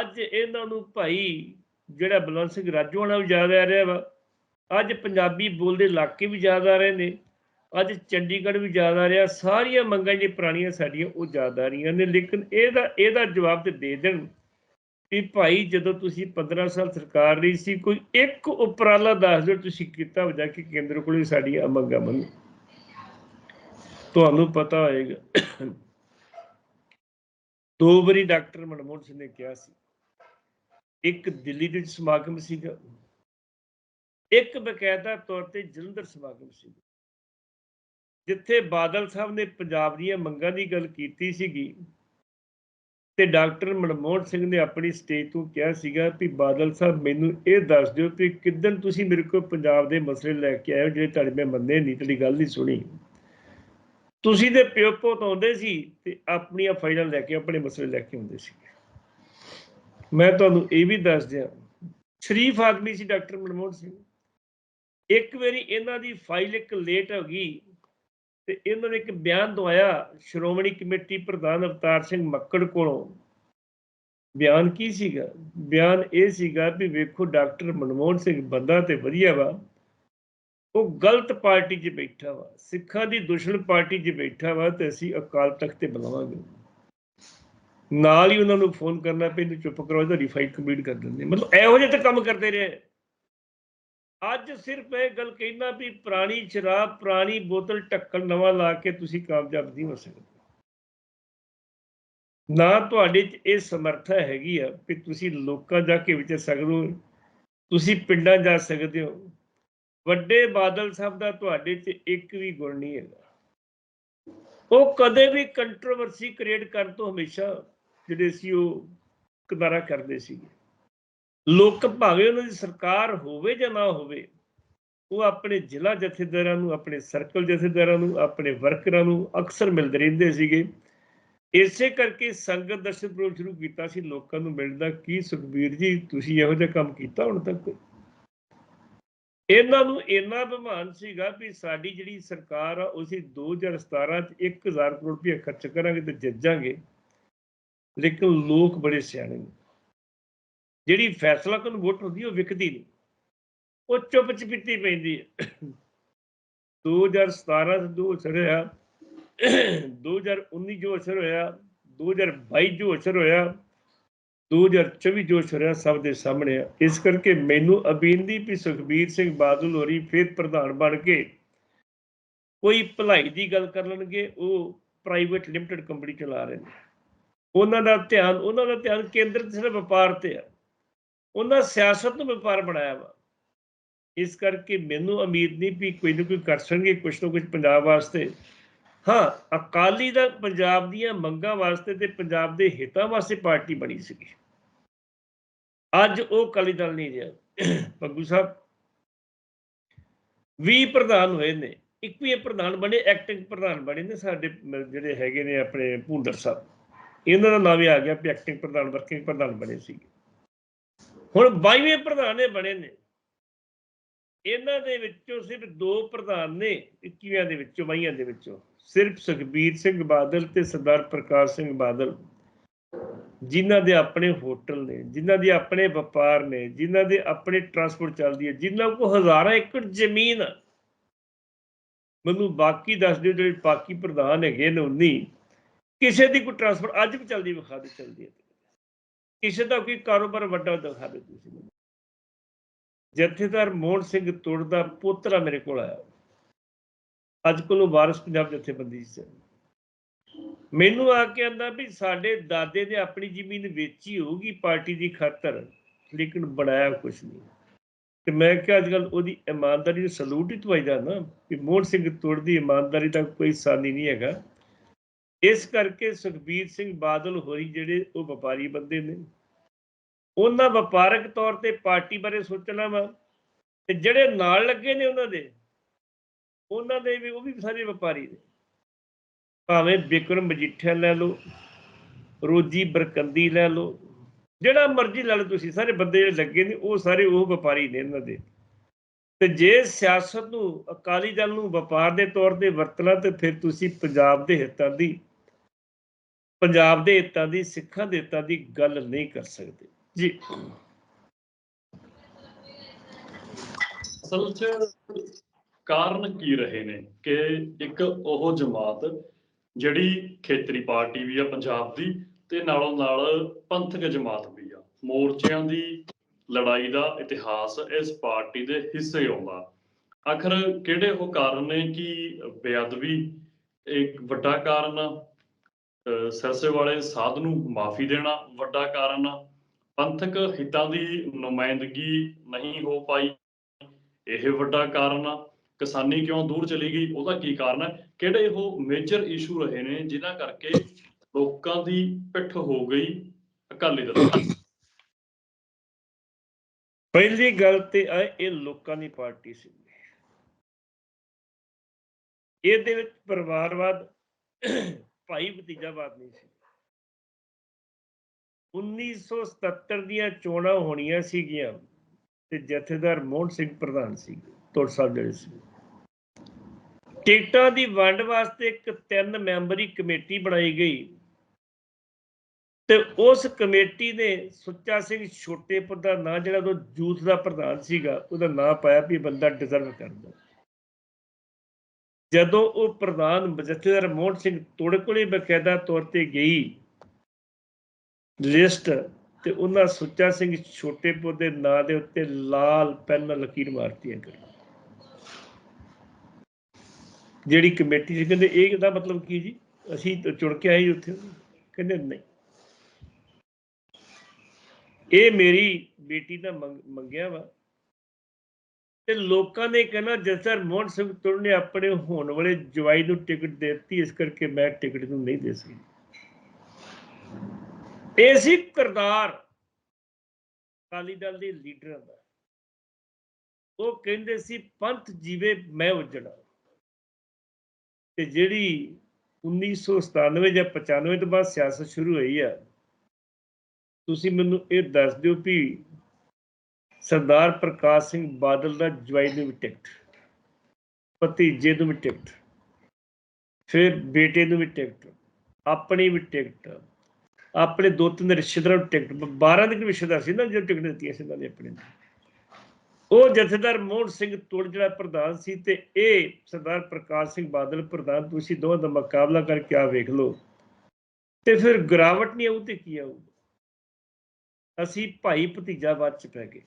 ਅੱਜ ਇਹਨਾਂ ਨੂੰ ਭਾਈ ਜਿਹੜਾ ਬਲਵੰਤ ਸਿੰਘ ਰਾਜੋਆਣਾ ਵੀ ਯਾਦ ਆ ਰਿਹਾ ਵਾ। ਅੱਜ ਪੰਜਾਬੀ ਬੋਲਦੇ ਇਲਾਕੇ ਵੀ ਯਾਦ ਆ ਰਹੇ ਨੇ। ਅੱਜ ਚੰਡੀਗੜ੍ਹ ਵੀ ਯਾਦ ਆ ਰਿਹਾ। ਸਾਰੀਆਂ ਮੰਗਾਂ ਜਿਹੜੀਆਂ ਪੁਰਾਣੀਆਂ ਸਾਡੀਆਂ ਉਹ ਯਾਦ ਆ ਰਹੀਆਂ ਨੇ। ਲੇਕਿਨ ਇਹਦਾ ਇਹਦਾ ਜਵਾਬ ਤੇ ਦੇ ਦੇਣ। ਵੀ ਭਾਈ ਜਦੋਂ ਤੁਸੀਂ 15 ਸਾਲ ਸਰਕਾਰ ਰਹੀ ਸੀ, ਕੋਈ ਇੱਕ ਉਪਰਾਲਾ ਦੱਸ ਦਿਓ ਤੁਸੀਂ ਕੀਤਾ ਵਜਾ ਕਿ ਕੇਂਦਰ ਕੋਲੇ ਸਾਡੀਆਂ ਮੰਗਾਂ ਮੰਨ ਤੁਹਾਨੂੰ ਪਤਾ ਹੋਏਗਾ। ਦੋ ਵਾਰੀ ਡਾਕਟਰ ਮਨਮੋਹਨ ਸਿੰਘ ਨੇ ਕਿਹਾ ਸੀ, ਇੱਕ ਦਿੱਲੀ ਦੇ ਵਿੱਚ ਸਮਾਗਮ ਸੀਗਾ, ਇੱਕ ਬਕਾਇਦਾ ਤੌਰ ਤੇ ਜਲੰਧਰ ਸਮਾਗਮ ਸੀ ਜਿੱਥੇ ਬਾਦਲ ਸਾਹਿਬ ਨੇ ਪੰਜਾਬ ਦੀਆਂ ਮੰਗਾਂ ਦੀ ਗੱਲ ਕੀਤੀ ਸੀਗੀ ਤੇ ਡਾਕਟਰ ਮਨਮੋਹਨ ਸਿੰਘ ਨੇ ਆਪਣੀ ਸਟੇਜ ਤੋਂ ਕਿਹਾ ਸੀਗਾ ਕਿ ਬਾਦਲ ਸਾਹਿਬ, ਮੈਨੂੰ ਇਹ ਦੱਸ ਦਿਓ ਕਿ ਕਿਦਨ ਤੁਸੀਂ ਮੇਰੇ ਕੋਲ ਪੰਜਾਬ ਦੇ ਮਸਲੇ ਲੈ ਕੇ ਆਏ ਹੋ ਜਿਹੜੇ ਤੁਹਾਡੇ ਮੈਂ ਮੰਨੇ ਨਹੀਂ, ਤੁਹਾਡੀ ਗੱਲ ਨਹੀਂ ਸੁਣੀ। ਤੁਸੀਂ ਦੇ ਪਿਓ ਪੁੱਤ ਆਉਂਦੇ ਸੀ ਤੇ ਆਪਣੀਆਂ ਫਾਈਲਾਂ ਲੈ ਕੇ, ਆਪਣੇ ਮਸਲੇ ਲੈ ਕੇ ਆਉਂਦੇ ਸੀ। ਮੈਂ ਤੁਹਾਨੂੰ ਇਹ ਵੀ ਦੱਸ ਦਿਆਂ, ਸ਼ਰੀਫ ਆਦਮੀ ਸੀ ਡਾਕਟਰ ਮਨਮੋਹਨ ਸਿੰਘ। ਇੱਕ ਵਾਰੀ ਇਹਨਾਂ ਦੀ ਫਾਈਲ ਇੱਕ ਲੇਟ ਹੋ ਗਈ। ਤੇ ਇਹਨਾਂ ਨੇ ਇੱਕ ਬਿਆਨ ਦਵਾਇਆ ਸ਼੍ਰੋਮਣੀ ਕਮੇਟੀ ਪ੍ਰਧਾਨ ਅਵਤਾਰ ਸਿੰਘ ਮੱਕੜ ਕੋਲੋਂ। ਬਿਆਨ ਕੀ ਸੀਗਾ? ਬਿਆਨ ਇਹ ਸੀਗਾ ਵੀ ਵੇਖੋ ਡਾਕਟਰ ਮਨਮੋਹਨ ਸਿੰਘ ਬੰਦਾ ਤੇ ਵਧੀਆ ਵਾ। ਉਹ ਗਲਤ ਪਾਰਟੀ 'ਚ ਬੈਠਾ ਵਾ, ਸਿੱਖਾਂ ਦੀ ਦੁਸ਼ਮਣ ਪਾਰਟੀ 'ਚ ਬੈਠਾ ਵਾ ਤੇ ਅਸੀਂ ਅਕਾਲ ਤਖਤ ਤੇ ਬੁਲਾਵਾਂਗੇ। ਨਾਲ ਹੀ ਉਹਨਾਂ ਨੂੰ ਫੋਨ ਕਰਨਾ ਪਈ ਨੂੰ ਚੁੱਪ ਕਰੋ, ਇਹਦਾ ਰਿਫਾਈਲ ਕੰਪਲੀਟ ਕਰ ਦਿੰਦੇ। ਮਤਲਬ ਇਹੋ ਜਿਹੇ ਤਾਂ ਕੰਮ ਕਰਦੇ ਰਹੇ। ਅੱਜ ਸਿਰਫ ਇਹ ਗੱਲ ਕਹਿਣਾ ਵੀ ਪੁਰਾਣੀ ਸ਼ਰਾਬ, ਪੁਰਾਣੀ ਬੋਤਲ ਢੱਕਣ ਨਵਾਂ ਲਾ ਕੇ ਤੁਸੀਂ ਕਾਮਯਾਬ ਨਹੀਂ ਹੋ ਸਕਦੇ। ਨਾ ਤੁਹਾਡੇ 'ਚ ਇਹ ਸਮਰੱਥਾ ਹੈਗੀ ਆ ਕਿ ਤੁਸੀਂ ਲੋਕਾਂ ਜਾ ਕੇ ਵਿਚਰ ਸਕਦੇ ਹੋ ਤੁਸੀਂ ਪਿੰਡਾਂ ਜਾ ਸਕਦੇ ਹੋ। ਵੱਡੇ ਬਾਦਲ ਸਾਹਿਬ ਦਾ ਤੁਹਾਡੇ 'ਚ ਇੱਕ ਵੀ ਗੁਣ ਨਹੀਂ ਹੈਗਾ। ਉਹ ਕਦੇ ਵੀ ਕੰਟਰੋਵਰਸੀ ਕ੍ਰੀਏਟ ਕਰਨ ਤੋਂ ਹਮੇਸ਼ਾ ਜਿਹੜੇ ਸੀ ਉਹ ਕਿਨਾਰਾ ਕਰਦੇ ਸੀਗੇ। ਲੋਕ ਭਾਵੇਂ ਉਹਨਾਂ ਦੀ ਸਰਕਾਰ ਹੋਵੇ ਜਾਂ ਨਾ ਹੋਵੇ, ਉਹ ਆਪਣੇ ਜ਼ਿਲ੍ਹਾ ਜਥੇਦਾਰਾਂ ਨੂੰ, ਆਪਣੇ ਸਰਕਲ ਜਥੇਦਾਰਾਂ ਨੂੰ, ਆਪਣੇ ਵਰਕਰਾਂ ਨੂੰ ਅਕਸਰ ਮਿਲਦੇ ਰਹਿੰਦੇ ਸੀਗੇ। ਇਸੇ ਕਰਕੇ ਸੰਗਤ ਦਰਸ਼ਨ ਪ੍ਰੋਗਰਾਮ ਸ਼ੁਰੂ ਕੀਤਾ ਸੀ। ਲੋਕਾਂ ਨੂੰ ਮਿਲਦਾ ਕੀ ਸੁਖਬੀਰ ਜੀ, ਤੁਸੀਂ ਇਹੋ ਜਿਹਾ ਕੰਮ ਕੀਤਾ ਹੁਣ ਤੱਕ? ਇਹਨਾਂ ਨੂੰ ਇੰਨਾ ਅਭਿਮਾਨ ਸੀਗਾ ਵੀ ਸਾਡੀ ਜਿਹੜੀ ਸਰਕਾਰ ਆ ਅਸੀਂ 2017 ਚ 1000 ਕਰੋੜ ਰੁਪਏ ਖਰਚ ਕਰਾਂਗੇ ਤੇ ਜਿੱਤਾਂਗੇ ਲੇਕਿਨ ਲੋਕ ਬੜੇ ਸਿਆਣੇ ਨੇ। ਜਿਹੜੀ ਫੈਸਲਾ ਕਰਨ ਵੋਟ ਹੁੰਦੀ ਉਹ ਵਿਕਦੀ ਨਹੀਂ। ਉਹ ਚੁੱਪ ਚਪੀਤੀ ਪੈਂਦੀ ਹੈ 2017 ਚ ਜੋ ਅਸਰ ਹੋਇਆ 2019 ਜੋ ਅਸਰ ਹੋਇਆ 2022 ਜੋ ਅਸਰ ਹੋਇਆ 2024 ਜੋ ਅਸਰ ਹੋਇਆ, ਸਭ ਦੇ ਸਾਹਮਣੇ ਆ। ਇਸ ਕਰਕੇ ਮੈਨੂੰ ਅਬੀਨਦੀ ਵੀ ਸੁਖਬੀਰ ਸਿੰਘ ਬਾਦਲ ਹੋਰੀ ਫਿਰ ਪ੍ਰਧਾਨ ਬਣ ਕੇ ਕੋਈ ਭਲਾਈ ਦੀ ਗੱਲ ਕਰ ਲੈਣਗੇ ਉਹ ਪ੍ਰਾਈਵੇਟ ਲਿਮਟਿਡ ਕੰਪਨੀ ਚਲਾ ਰਹੇ ਨੇ। ਉਹਨਾਂ ਦਾ ਧਿਆਨ, ਉਹਨਾਂ ਦਾ ਧਿਆਨ ਕੇਂਦਰ ਸਿਰਫ ਵਪਾਰ ਤੇ ਆ। ਉਹਨਾਂ ਸਿਆਸਤ ਨੂੰ ਵਪਾਰ ਬਣਾਇਆ ਵਾ। ਇਸ ਕਰਕੇ ਮੈਨੂੰ ਉਮੀਦ ਨਹੀਂ ਵੀ ਕੋਈ ਨਾ ਕੋਈ ਕਰ ਸਕਣਗੇ ਕੁਛ ਨਾ ਕੁਛ ਪੰਜਾਬ ਵਾਸਤੇ। ਹਾਂ, ਅਕਾਲੀ ਦਲ ਪੰਜਾਬ ਦੀਆਂ ਮੰਗਾਂ ਵਾਸਤੇ ਤੇ ਪੰਜਾਬ ਦੇ ਹਿੱਤਾਂ ਵਾਸਤੇ ਪਾਰਟੀ ਬਣੀ ਸੀਗੀ। ਅੱਜ ਉਹ ਅਕਾਲੀ ਦਲ ਨਹੀਂ ਰਿਹਾ। ਪੱਗੂ ਸਾਹਿਬ 20 ਪ੍ਰਧਾਨ ਹੋਏ ਨੇ। 21 ਪ੍ਰਧਾਨ ਬਣੇ ਐਕਟਿੰਗ ਪ੍ਰਧਾਨ ਬਣੇ ਨੇ ਸਾਡੇ ਜਿਹੜੇ ਹੈਗੇ ਨੇ ਆਪਣੇ ਭੂੰਦਰ ਸਾਹਿਬ। ਇਹਨਾਂ ਦਾ ਨਾਮ ਵੀ ਆ ਗਿਆ ਵੀ ਐਕਟਿੰਗ ਪ੍ਰਧਾਨ ਵਰਕਿੰਗ ਪ੍ਰਧਾਨ ਬਣੇ ਸੀਗੇ। ਹੁਣ 22ਵੇਂ ਪ੍ਰਧਾਨ ਇਹ ਬਣੇ ਨੇ। ਇਹਨਾਂ ਦੇ ਵਿੱਚੋਂ ਸਿਰਫ ਦੋ ਪ੍ਰਧਾਨ ਨੇ 21ਵਿਆਂ ਦੇ ਵਿੱਚੋਂ 22ਆਂ ਦੇ ਵਿੱਚੋਂ। ਸਿਰਫ ਸੁਖਬੀਰ ਸਿੰਘ ਬਾਦਲ ਤੇ ਸਰਦਾਰ ਪ੍ਰਕਾਸ਼ ਸਿੰਘ ਬਾਦਲ। ਜਿਨ੍ਹਾਂ ਦੇ ਆਪਣੇ ਹੋਟਲ ਨੇ, ਜਿਨ੍ਹਾਂ ਦੇ ਆਪਣੇ ਵਪਾਰ ਨੇ, ਜਿਨ੍ਹਾਂ ਦੇ ਆਪਣੇ ਟਰਾਂਸਪੋਰਟ ਚੱਲਦੀ ਹੈ, ਜਿਨ੍ਹਾਂ ਕੋਲ ਹਜ਼ਾਰਾਂ ਏਕੜ ਜ਼ਮੀਨ ਮੈਨੂੰ ਬਾਕੀ ਦੱਸ ਦਿਓ, ਜਿਹੜੇ ਬਾਕੀ ਪ੍ਰਧਾਨ ਹੈਗੇ ਨੇ, ਉਨੀ। ਕਿਸੇ ਦੀ ਕੋਈ ਟਰਾਂਸਪੋਰਟ ਅੱਜ ਵੀ ਚੱਲਦੀ ਵਿਖਾ ਦੇ ਚੱਲਦੀ ਹੈ। ਕਿਸੇ ਦਾ ਕੋਈ ਕਾਰੋਬਾਰ ਵੱਡਾ ਦਿਖਾ ਦੇ ਤੁਸੀਂ ਮੈਨੂੰ। ਜਥੇਦਾਰ ਮੋਹਨ ਸਿੰਘ ਤੁਰ ਦਾ ਪੋਤਰਾ ਮੇਰੇ ਕੋਲ ਆਇਆ। ਅੱਜ ਕੋਲੋਂ ਵਾਰਸ ਪੰਜਾਬ ਜਥੇਬੰਦੀ ਚ। ਮੈਨੂੰ ਆ ਕੇ ਆਂਦਾ ਵੀ ਸਾਡੇ ਦਾਦੇ ਨੇ ਆਪਣੀ ਜ਼ਮੀਨ ਵੇਚੀ ਹੋਊਗੀ ਪਾਰਟੀ ਦੀ ਖਾਤਰ, ਲੇਕਿਨ ਬਣਾਇਆ ਕੁਝ ਨਹੀਂ। ਤੇ ਮੈਂ ਕਿਹਾ ਅੱਜ ਕੱਲ ਉਹਦੀ ਇਮਾਨਦਾਰੀ ਨੂੰ ਸਲੂਟ ਹੀ ਤਵਾਈਦਾ ਨਾ ਕਿ ਮੋਹਨ ਸਿੰਘ ਤੁਰ ਦੀ ਇਮਾਨਦਾਰੀ ਦਾ ਕੋਈ ਸਾਨੀ ਨਹੀਂ ਹੈਗਾ। ਇਸ ਕਰਕੇ ਸੁਖਬੀਰ ਸਿੰਘ ਬਾਦਲ ਹੋਰੀ ਜਿਹੜੇ ਉਹ ਵਪਾਰੀ ਬੰਦੇ ਨੇ, ਉਹਨਾਂ ਵਪਾਰਕ ਤੌਰ ਤੇ ਪਾਰਟੀ ਬਾਰੇ ਸੋਚਣਾ ਵਾ ਤੇ ਜਿਹੜੇ ਨਾਲ ਲੱਗੇ ਨੇ ਉਹਨਾਂ ਦੇ ਉਹਨਾਂ ਦੇ ਵੀ ਉਹ ਵੀ ਸਾਰੇ ਵਪਾਰੀ ਨੇ। ਭਾਵੇਂ ਬਿਕਰਮ ਮਜੀਠੀਆ ਲੈ ਲਓ, ਰੋਜੀ ਬਰਕੰਦੀ ਲੈ ਲਓ, ਜਿਹੜਾ ਮਰਜ਼ੀ ਲੈ ਲਓ ਤੁਸੀਂ, ਸਾਰੇ ਬੰਦੇ ਜਿਹੜੇ ਲੱਗੇ ਨੇ, ਉਹ ਸਾਰੇ ਉਹ ਵਪਾਰੀ ਨੇ ਇਹਨਾਂ ਦੇ। ਤੇ ਜੇ ਸਿਆਸਤ ਨੂੰ ਅਕਾਲੀ ਦਲ ਨੂੰ ਵਪਾਰ ਦੇ ਤੌਰ ਤੇ ਵਰਤਣਾ, ਤੇ ਫਿਰ ਤੁਸੀਂ ਪੰਜਾਬ ਦੇ ਹਿੱਤਾਂ ਦੀ ਪੰਜਾਬ ਦੇ ਹਿੱਤਾਂ ਦੀ ਸਿੱਖਾਂ ਦੇ ਹਿੱਤਾਂ ਦੀ ਗੱਲ ਨਹੀਂ ਕਰ ਸਕਦੇ। ਜੀ। ਅਸਲ 'ਚ ਕਾਰਨ ਕੀ ਰਹੇ ਨੇ? ਕਿ ਇੱਕ ਉਹ ਜਮਾਤ ਜਿਹੜੀ ਖੇਤਰੀ ਪਾਰਟੀ ਵੀ ਆ ਪੰਜਾਬ ਦੀ ਤੇ ਨਾਲੋਂ ਨਾਲ ਪੰਥਕ ਜਮਾਤ ਵੀ ਆ। ਮੋਰਚਿਆਂ ਦੀ ਲੜਾਈ ਦਾ ਇਤਿਹਾਸ ਇਸ ਪਾਰਟੀ ਦੇ ਹਿੱਸੇ ਆਉਂਦਾ। ਆਖਰ ਕਿਹੜੇ ਉਹ ਕਾਰਨ ਨੇ ਕਿ ਬੇਅਦਬੀ ਇੱਕ ਵੱਡਾ ਕਾਰਨ ਆ? ਸਿਰਸੇ ਵਾਲੇ ਸਾਧ ਨੂੰ ਮਾਫੀ ਦੇਣਾ ਵੱਡਾ ਕਾਰਨ। ਆ ਪੰਥਕ ਹਿੱਤਾਂ ਦੀ ਨੁਮਾਇੰਦਗੀ ਨਹੀਂ ਹੋ ਪਾਈ, ਇਹ ਵੱਡਾ ਕਾਰਨ। ਆ ਕਿਸਾਨੀ ਕਿਉਂ ਦੂਰ ਚਲੀ ਗਈ, ਉਹਦਾ ਕੀ ਕਾਰਨ ਹੈ? ਕਿਹੜੇ ਉਹ ਮੇਜਰ ਇਸ਼ੂ ਰਹੇ ਨੇ, ਜਿਨ੍ਹਾਂ ਕਰਕੇ ਲੋਕਾਂ ਦੀ ਪਿੱਠ ਹੋ ਗਈ? ਅਕਾਲੀ ਦਲ। ਪਹਿਲੀ ਗੱਲ ਤੇ ਆ ਇਹ ਲੋਕਾਂ ਦੀ ਪਾਰਟੀ ਸੀ। ਇਹਦੇ ਵਿੱਚ ਪਰਿਵਾਰਵਾਦ ਭਾਈ ਭਤੀਜਾਵਾਦ ਨਹੀਂ ਸੀ। 1977 ਦੀਆਂ ਚੋਣਾਂ ਹੋਣੀਆਂ ਸੀਗੀਆਂ ਤੇ ਜਥੇਦਾਰ ਮੋਹਨ ਸਿੰਘ ਪ੍ਰਧਾਨ ਸੀ ਤੁਰ ਸਾਹਿਬ ਜਿਹੜੇ ਸੀ। ਟਿਕਟਾਂ ਦੀ ਵੰਡ ਵਾਸਤੇ ਇੱਕ ਤਿੰਨ ਮੈਂਬਰੀ ਕਮੇਟੀ ਬਣਾਈ ਗਈ ਤੇ ਉਸ ਕਮੇਟੀ ਨੇ ਸੁੱਚਾ ਸਿੰਘ ਛੋਟੇਪੁਰ ਦਾ ਨਾਂ, ਜਿਹੜਾ ਉਹ ਜੂਥ ਦਾ ਪ੍ਰਧਾਨ ਸੀਗਾ, ਉਹਦਾ ਨਾਂ ਪਾਇਆ ਵੀ ਬੰਦਾ ਡਿਜ਼ਰਵ ਕਰਦਾ। ਜਦੋਂ ਉਹ ਪ੍ਰਧਾਨ ਜਥੇਦਾਰ ਮੋਹਨ ਸਿੰਘ ਤੋੜੇ ਕੋਲੇ ਬਕਾਇਦਾ ਤੌਰ ਤੇ ਗਈ ਲਿਸਟ ਤੇ ਉਹਨਾਂ ਸੁੱਚਾ ਸਿੰਘ ਛੋਟੇਪੁਰ ਦੇ ਨਾਂ ਦੇ ਉੱਤੇ ਲਾਲ ਪੈਨ ਨਾਲ ਲਕੀਰ ਮਾਰਤੀ ਹੈ ਜਿਹੜੀ ਕਮੇਟੀ ਸੀ, ਕਹਿੰਦੇ ਇਹ ਦਾ ਮਤਲਬ ਕੀ ਜੀ? ਅਸੀਂ ਤਾਂ ਚੁਣ ਕੇ ਆਏ ਉੱਥੇ। ਕਹਿੰਦੇ ਨਹੀਂ। ਇਹ ਮੇਰੀ ਬੇਟੀ ਦਾ ਮੰਗ- ਮੰਗਿਆ ਵਾ। ਤੇ ਲੋਕਾਂ ਨੇ ਕਹਿਣਾ ਜਸਰ ਮੋਹਨ ਸਿੰਘ ਤੁਰ ਨੇ ਆਪਣੇ ਹੋਣ ਵਾਲੇ ਜਵਾਈ ਨੂੰ ਟਿਕਟ ਦੇ ਦਿੱਤੀ, ਇਸ ਕਰਕੇ ਮੈਂ ਟਿਕਟ ਨੂੰ ਨਹੀਂ ਦੇ ਸਕਦੀ। ਇਹ ਸੀ ਕਰਤਾਰ ਅਕਾਲੀ ਦਲ ਦੇ ਲੀਡਰਾਂ ਦਾ। ਉਹ ਕਹਿੰਦੇ ਸੀ, ਪੰਥ ਜੀਵੇ ਮੈਂ ਉਜੜਾ। ਤੇ ਜਿਹੜੀ 1997 ਜਾਂ 95 ਤੋਂ ਬਾਅਦ ਸਿਆਸਤ ਸ਼ੁਰੂ ਹੋਈ ਆ, ਤੁਸੀਂ ਮੈਨੂੰ ਇਹ ਦੱਸ ਦਿਓ ਵੀ ਸਰਦਾਰ ਪ੍ਰਕਾਸ਼ ਸਿੰਘ ਬਾਦਲ ਦਾ ਜਵਾਈ ਨੂੰ ਵੀ ਟਿਕਟ, ਭਤੀਜੇ ਨੂੰ ਵੀ ਟਿਕਟ, ਫਿਰ ਬੇਟੇ ਨੂੰ ਵੀ ਟਿਕਟ, ਆਪਣੀ ਵੀ ਟਿਕਟ, ਆਪਣੇ ਦੋ ਤਿੰਨ ਰਿਸ਼ਤੇਦਾਰਾਂ ਨੂੰ ਟਿਕਟ 12 ਦੇ ਰਿਸ਼ਤੇਦਾਰ ਸੀ ਨਾ ਜੋ ਟਿਕਟ ਦਿੱਤੀਆਂ ਸੀ ਇਹਨਾਂ ਨੇ ਆਪਣੇ ਉਹ ਜਥੇਦਾਰ ਮੋਹਨ ਸਿੰਘ ਤੁਲ ਜਿਹੜਾ ਪ੍ਰਧਾਨ ਸੀ ਤੇ ਇਹ ਸਰਦਾਰ ਪ੍ਰਕਾਸ਼ ਸਿੰਘ ਬਾਦਲ ਪ੍ਰਧਾਨ, ਤੁਸੀਂ ਦੋਵਾਂ ਦਾ ਮੁਕਾਬਲਾ ਕਰਕੇ ਆ ਵੇਖ ਲਓ। ਤੇ ਫਿਰ ਗਿਰਾਵਟ ਨਹੀਂ ਆਊ ਤੇ ਕੀ ਆਊ? ਅਸੀਂ ਭਾਈ ਭਤੀਜਾ ਭਤੀਜਾਵਾਦ ਚ ਪੈ ਗਏ।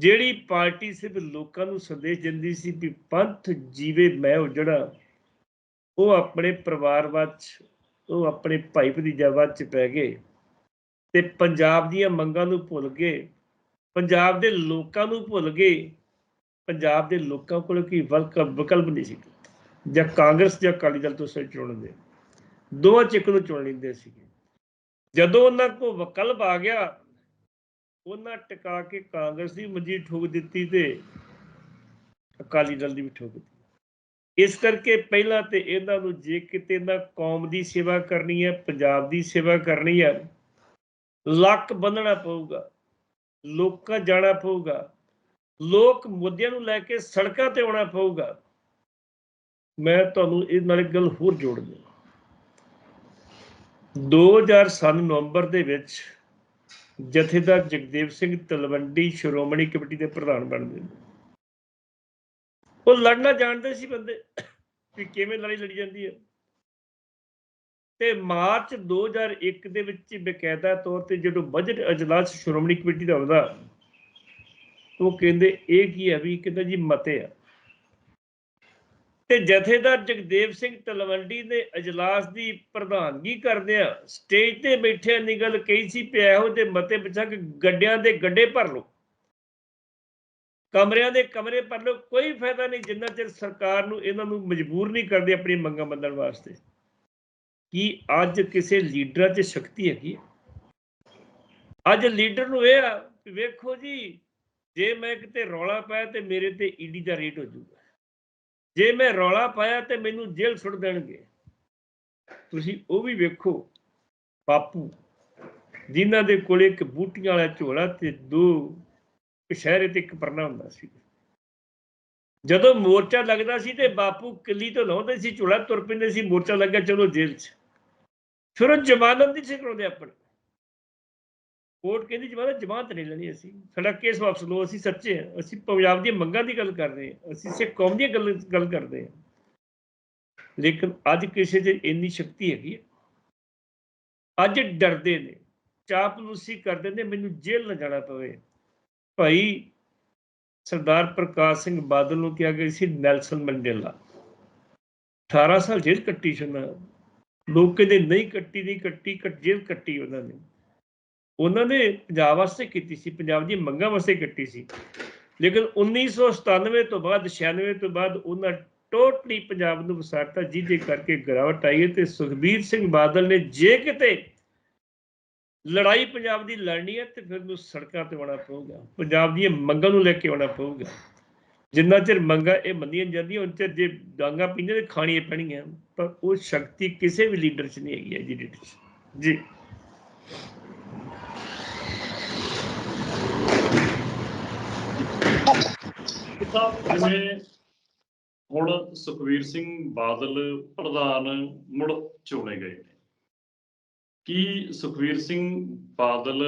ਜਿਹੜੀ ਪਾਰਟੀ ਸਿਰਫ ਲੋਕਾਂ ਨੂੰ ਸੰਦੇਸ਼ ਦਿੰਦੀ ਸੀ ਵੀ ਪੰਥ ਜੀਵੇ ਮੈਂ ਉਜੜਾ, ਉਹ ਆਪਣੇ ਪਰਿਵਾਰਵਾਦ ਚ, ਉਹ ਆਪਣੇ ਭਾਈ ਭਤੀਜਾਵਾਦ ਚ ਪੈ ਗਏ ਤੇ ਪੰਜਾਬ ਦੀਆਂ ਮੰਗਾਂ ਨੂੰ ਭੁੱਲ ਗਏ। ਪੰਜਾਬ ਦੇ ਲੋਕਾਂ ਨੂੰ ਭੁੱਲ ਗਏ। ਪੰਜਾਬ ਦੇ ਲੋਕਾਂ ਕੋਲ ਕੋਈ ਵਿਕਲਪ ਵਿਕਲਪ ਨਹੀਂ ਸੀ ਜਾਂ ਕਾਂਗਰਸ ਜਾਂ ਅਕਾਲੀ ਦਲ ਤੋਂ ਸਿਰ ਚੁਣਦੇ ਦੋਵਾਂ ਚ ਇੱਕ ਨੂੰ ਚੁਣ ਲੈਂਦੇ ਸੀਗੇ। ਜਦੋਂ ਉਹਨਾਂ ਕੋਲ ਵਿਕਲਪ ਆ ਗਿਆ ਉਹਨਾਂ ਟਿਕਾ ਕੇ ਕਾਂਗਰਸ ਦੀ ਮੰਜੀ ਠੋਕ ਦਿੱਤੀ ਤੇ ਅਕਾਲੀ ਦਲ ਦੀ ਵੀ ਠੋਕ ਦਿੱਤੀ। ਇਸ ਕਰਕੇ ਪਹਿਲਾਂ ਤੇ ਇਹਨਾਂ ਨੂੰ ਜੇ ਕਿਤੇ ਨਾ ਕੌਮ ਦੀ ਸੇਵਾ ਕਰਨੀ ਹੈ, ਪੰਜਾਬ ਦੀ ਸੇਵਾ ਕਰਨੀ ਹੈ, ਲੱਕ ਬੰਨਣਾ ਪਊਗਾ, ਲੋਕਾਂ ਜਾਣਾ ਪਊਗਾ, ਲੋਕ ਮੁੱਦਿਆਂ ਨੂੰ ਲੈ ਕੇ ਸੜਕਾਂ ਤੇ ਆਉਣਾ ਪਊਗਾ। ਮੈਂ ਤੁਹਾਨੂੰ ਇਹ ਨਾਲ ਇੱਕ ਗੱਲ ਹੋਰ ਜੋੜ ਦਿਆਂ 2007 ਨਵੰਬਰ ਦੇ ਵਿੱਚ ਜਥੇਦਾਰ ਜਗਦੇਵ ਸਿੰਘ ਤਲਵੰਡੀ ਸ਼੍ਰੋਮਣੀ ਕਮੇਟੀ ਦੇ ਪ੍ਰਧਾਨ ਬਣਦੇ ਉਹ ਲੜਨਾ ਜਾਣਦੇ ਸੀ ਬੰਦੇ ਕਿ ਕਿਵੇਂ ਲੜਾਈ ਲੜੀ ਜਾਂਦੀ ਹੈ। ਤੇ ਮਾਰਚ 2001 ਦੇ ਵਿੱਚ ਬਕਾਇਦਾ ਤੌਰ ਤੇ ਜਦੋਂ ਬਜਟ ਅਜਲਾਸ ਸ਼੍ਰੋਮਣੀ ਕਮੇਟੀ ਦਾ ਹੁੰਦਾ ਉਹ ਕਹਿੰਦੇ, ਇਹ ਕੀ ਹੈ ਵੀ? ਕਹਿੰਦਾ, ਜੀ, ਮਤੇ ਆ। ਤੇ ਜਥੇਦਾਰ ਜਗਦੇਵ ਸਿੰਘ ਤਲਵੰਡੀ ਨੇ ਅਜਲਾਸ ਦੀ ਪ੍ਰਧਾਨਗੀ ਕਰਦਿਆਂ ਸਟੇਜ ਤੇ ਬੈਠੇ ਨੇ ਗੱਲ ਕਹੀ ਸੀ ਪਿਆ ਇਹੋ ਜਿਹੇ ਮਤੇ ਪਿਛਾ ਕਿ ਗੱਡਿਆਂ ਦੇ ਗੱਡੇ ਭਰ ਲਓ। ਕਮਰਿਆਂ ਦੇ ਕਮਰੇ ਭਰ ਲਓ, ਕੋਈ ਫਾਇਦਾ ਨਹੀਂ ਜਿੰਨਾ ਚਿਰ ਸਰਕਾਰ ਨੂੰ ਇਹਨਾਂ ਨੂੰ ਮਜਬੂਰ ਨਹੀਂ ਕਰਦੇ ਆਪਣੀ ਮੰਗਾਂ ਮੰਨਣ ਵਾਸਤੇ। ਕੀ ਅੱਜ ਕਿਸੇ ਲੀਡਰਾਂ 'ਚ ਸ਼ਕਤੀ ਹੈਗੀ? ਹੈ? ਅੱਜ ਲੀਡਰ ਨੂੰ ਇਹ ਆ ਵੇਖੋ ਜੀ, ਜੇ ਮੈਂ ਕਿਤੇ ਰੌਲਾ ਪਾਇਆ ਤੇ ਮੇਰੇ ਤੇ ਈਡੀ ਦਾ ਰੇਟ ਹੋ ਜਾਊਗਾ। ਜੇ ਮੈਂ ਰੌਲਾ ਪਾਇਆ ਤੇ ਮੈਨੂੰ ਜੇਲ੍ਹ ਸੁੱਟ ਦੇਣਗੇ। ਤੁਸੀਂ ਉਹ ਵੀ ਵੇਖੋ, ਬਾਪੂ, ਜਿਨ੍ਹਾਂ ਦੇ ਕੋਲ ਇੱਕ ਬੂਟੀਆਂ ਵਾਲਾ ਝੋਲਾ ਤੇ ਦੋ ਕਸ਼ਹਿਰੇ ਤੇ ਇੱਕ ਪਰਨਾ ਹੁੰਦਾ ਸੀ। ਜਦੋਂ ਮੋਰਚਾ ਲੱਗਦਾ ਸੀ ਤੇ ਬਾਪੂ ਕਿੱਲੀ ਤੋਂ ਲਾਉਂਦੇ ਸੀ, ਝੋਲਾ ਤੁਰ ਪੈਂਦੇ ਸੀ, ਮੋਰਚਾ ਲੱਗਾ ਚਲੋ ਜੇਲ੍ਹ 'ਚ। ਫਿਰ ਉਹ ਜ਼ਮਾਨਤ ਨਹੀਂ ਸੀ ਕਰਾਉਂਦੇ ਆਪਣੇ। ਕੋਰਟ ਕਹਿੰਦੀ ਜਮਾਨਤ ਜ਼ਮਾਨਤ ਨਹੀਂ ਲੈਣੀ ਅਸੀਂ। ਸਾਡਾ ਕੇਸ ਵਾਪਸ ਲਓ, ਅਸੀਂ ਸੱਚੇ ਹਾਂ। ਅਸੀਂ ਪੰਜਾਬ ਦੀਆਂ ਮੰਗਾਂ ਦੀ ਗੱਲ ਕਰ ਰਹੇ ਹਾਂ। ਅਸੀਂ ਸਿੱਖ ਕੌਮ ਦੀ ਗੱਲ ਗੱਲ ਕਰਦੇ ਹਾਂ। ਲੇਕਿਨ ਅੱਜ ਕਿਸੇ 'ਚ ਇੰਨੀ ਸ਼ਕਤੀ ਹੈਗੀ ਹੈ। ਅੱਜ ਡਰਦੇ ਨੇ। ਚਾਪਲੂਸੀ ਕਰਦੇ ਨੇ ਮੈਨੂੰ ਜੇਲ੍ਹ ਨਾ ਜਾਣਾ ਪਵੇ। ਭਾਈ ਸਰਦਾਰ ਪ੍ਰਕਾਸ਼ ਸਿੰਘ ਬਾਦਲ ਨੂੰ ਕਿਹਾ ਗਿਆ ਸੀ ਨੈਲਸਨ ਮੰਡੇਲਾ। 18 ਸਾਲ ਜੇਲ੍ਹ ਕੱਟੀ ਸੀ ਉਹਨਾਂ। ਲੋਕ ਕਹਿੰਦੇ, ਨਹੀਂ ਕੱਟੀ ਨਹੀਂ ਕੱਟੀ, ਕੱਟ ਜੇਲ੍ਹ ਕੱਟੀ ਉਹਨਾਂ ਨੇ। ਉਹਨਾਂ ਨੇ ਪੰਜਾਬ ਵਾਸਤੇ ਕੀਤੀ ਸੀ, ਪੰਜਾਬ ਦੀਆਂ ਮੰਗਾਂ ਵਾਸਤੇ ਕੱਟੀ ਸੀ। ਲੇਕਿਨ 1997 ਤੋਂ ਬਾਅਦ 96 ਤੋਂ ਬਾਅਦ ਉਹਨਾਂ ਟੋਟਲੀ ਪੰਜਾਬ ਨੂੰ ਵਸਾਰਤਾ ਜਿਹਦੇ ਕਰਕੇ ਗਿਰਾਵਟ ਆਈ ਹੈ ਤੇ ਸੁਖਬੀਰ ਸਿੰਘ ਬਾਦਲ ਨੇ ਜੇ ਕਿਤੇ ਲੜਾਈ ਪੰਜਾਬ ਦੀ ਲੜਨੀ ਹੈ ਤੇ ਫਿਰ ਨੂੰ ਸੜਕਾਂ ਤੇ ਆਉਣਾ ਪਊਗਾ, ਪੰਜਾਬ ਦੀਆਂ ਮੰਗਾਂ ਨੂੰ ਲੈ ਕੇ ਆਉਣਾ ਪਊਗਾ। ਜਿੰਨਾ ਚਿਰ ਮੰਗਾਂ ਇਹ ਮੰਨੀਆਂ ਜਾਂਦੀਆਂ, ਉਨ ਚਿਰ ਜੇ ਡਾਂਗਾ ਪੀਂਦੇ ਤੇ ਖਾਣੀਆਂ ਪੈਣੀਆਂ। ਪਰ ਉਹ ਸ਼ਕਤੀ ਕਿਸੇ ਵੀ ਲੀਡਰ 'ਚ ਨਹੀਂ ਹੈਗੀ ਹੈ ਜੀ ਜੀ। ਜਿਵੇਂ ਹੁਣ ਸੁਖਵੀਰ ਸਿੰਘ ਬਾਦਲ ਪ੍ਰਧਾਨ ਮੁੜ ਚੁਣੇ ਗਏ ਨੇ। ਕੀ ਸੁਖਵੀਰ ਸਿੰਘ ਬਾਦਲ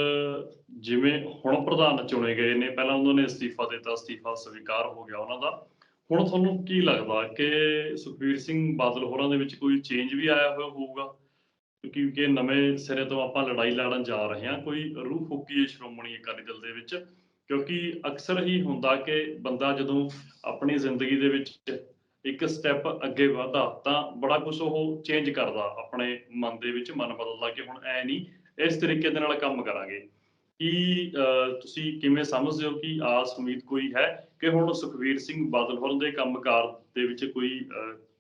ਜਿਵੇਂ ਹੁਣ ਪ੍ਰਧਾਨ ਚੁਣੇ ਗਏ ਨੇ, ਪਹਿਲਾਂ ਉਹਨਾਂ ਨੇ ਅਸਤੀਫਾ ਦਿੱਤਾ, ਅਸਤੀਫਾ ਸਵੀਕਾਰ ਹੋ ਗਿਆ ਉਹਨਾਂ ਦਾ। ਹੁਣ ਤੁਹਾਨੂੰ ਕੀ ਲੱਗਦਾ ਕਿ ਸੁਖਵੀਰ ਸਿੰਘ ਬਾਦਲ ਹੋਰਾਂ ਦੇ ਵਿੱਚ ਕੋਈ ਚੇਂਜ ਵੀ ਆਇਆ ਹੋਇਆ ਹੋਊਗਾ? ਕਿਉਂਕਿ ਨਵੇਂ ਸਿਰੇ ਤੋਂ ਆਪਾਂ ਲੜਾਈ ਲੜਨ ਜਾ ਰਹੇ ਹਾਂ, ਕੋਈ ਰੂਹ ਫੂਕੀ ਹੈ ਸ਼੍ਰੋਮਣੀ ਅਕਾਲੀ ਦਲ ਦੇ ਵਿੱਚ। ਕਿਉਂਕਿ ਅਕਸਰ ਹੀ ਹੁੰਦਾ ਕਿ ਬੰਦਾ ਜਦੋਂ ਆਪਣੀ ਜ਼ਿੰਦਗੀ ਦੇ ਵਿੱਚ ਇੱਕ ਸਟੈਪ ਅੱਗੇ ਵਧਦਾ, ਤਾਂ ਬੜਾ ਕੁਝ ਉਹ ਚੇਂਜ ਕਰਦਾ ਆਪਣੇ ਮਨ ਦੇ ਵਿੱਚ, ਮਨ ਬਦਲਦਾ ਕਿ ਹੁਣ ਐ ਨਹੀਂ, ਇਸ ਤਰੀਕੇ ਦੇ ਨਾਲ ਕੰਮ ਕਰਾਂਗੇ। ਕੀ ਤੁਸੀਂ ਕਿਵੇਂ ਸਮਝਦੇ ਹੋ ਕਿ ਆਸ ਉਮੀਦ ਕੋਈ ਹੈ ਕਿ ਹੁਣ ਸੁਖਵੀਰ ਸਿੰਘ ਬਾਦਲ ਹੋਰਾਂ ਦੇ ਕੰਮਕਾਰ ਦੇ ਵਿੱਚ ਕੋਈ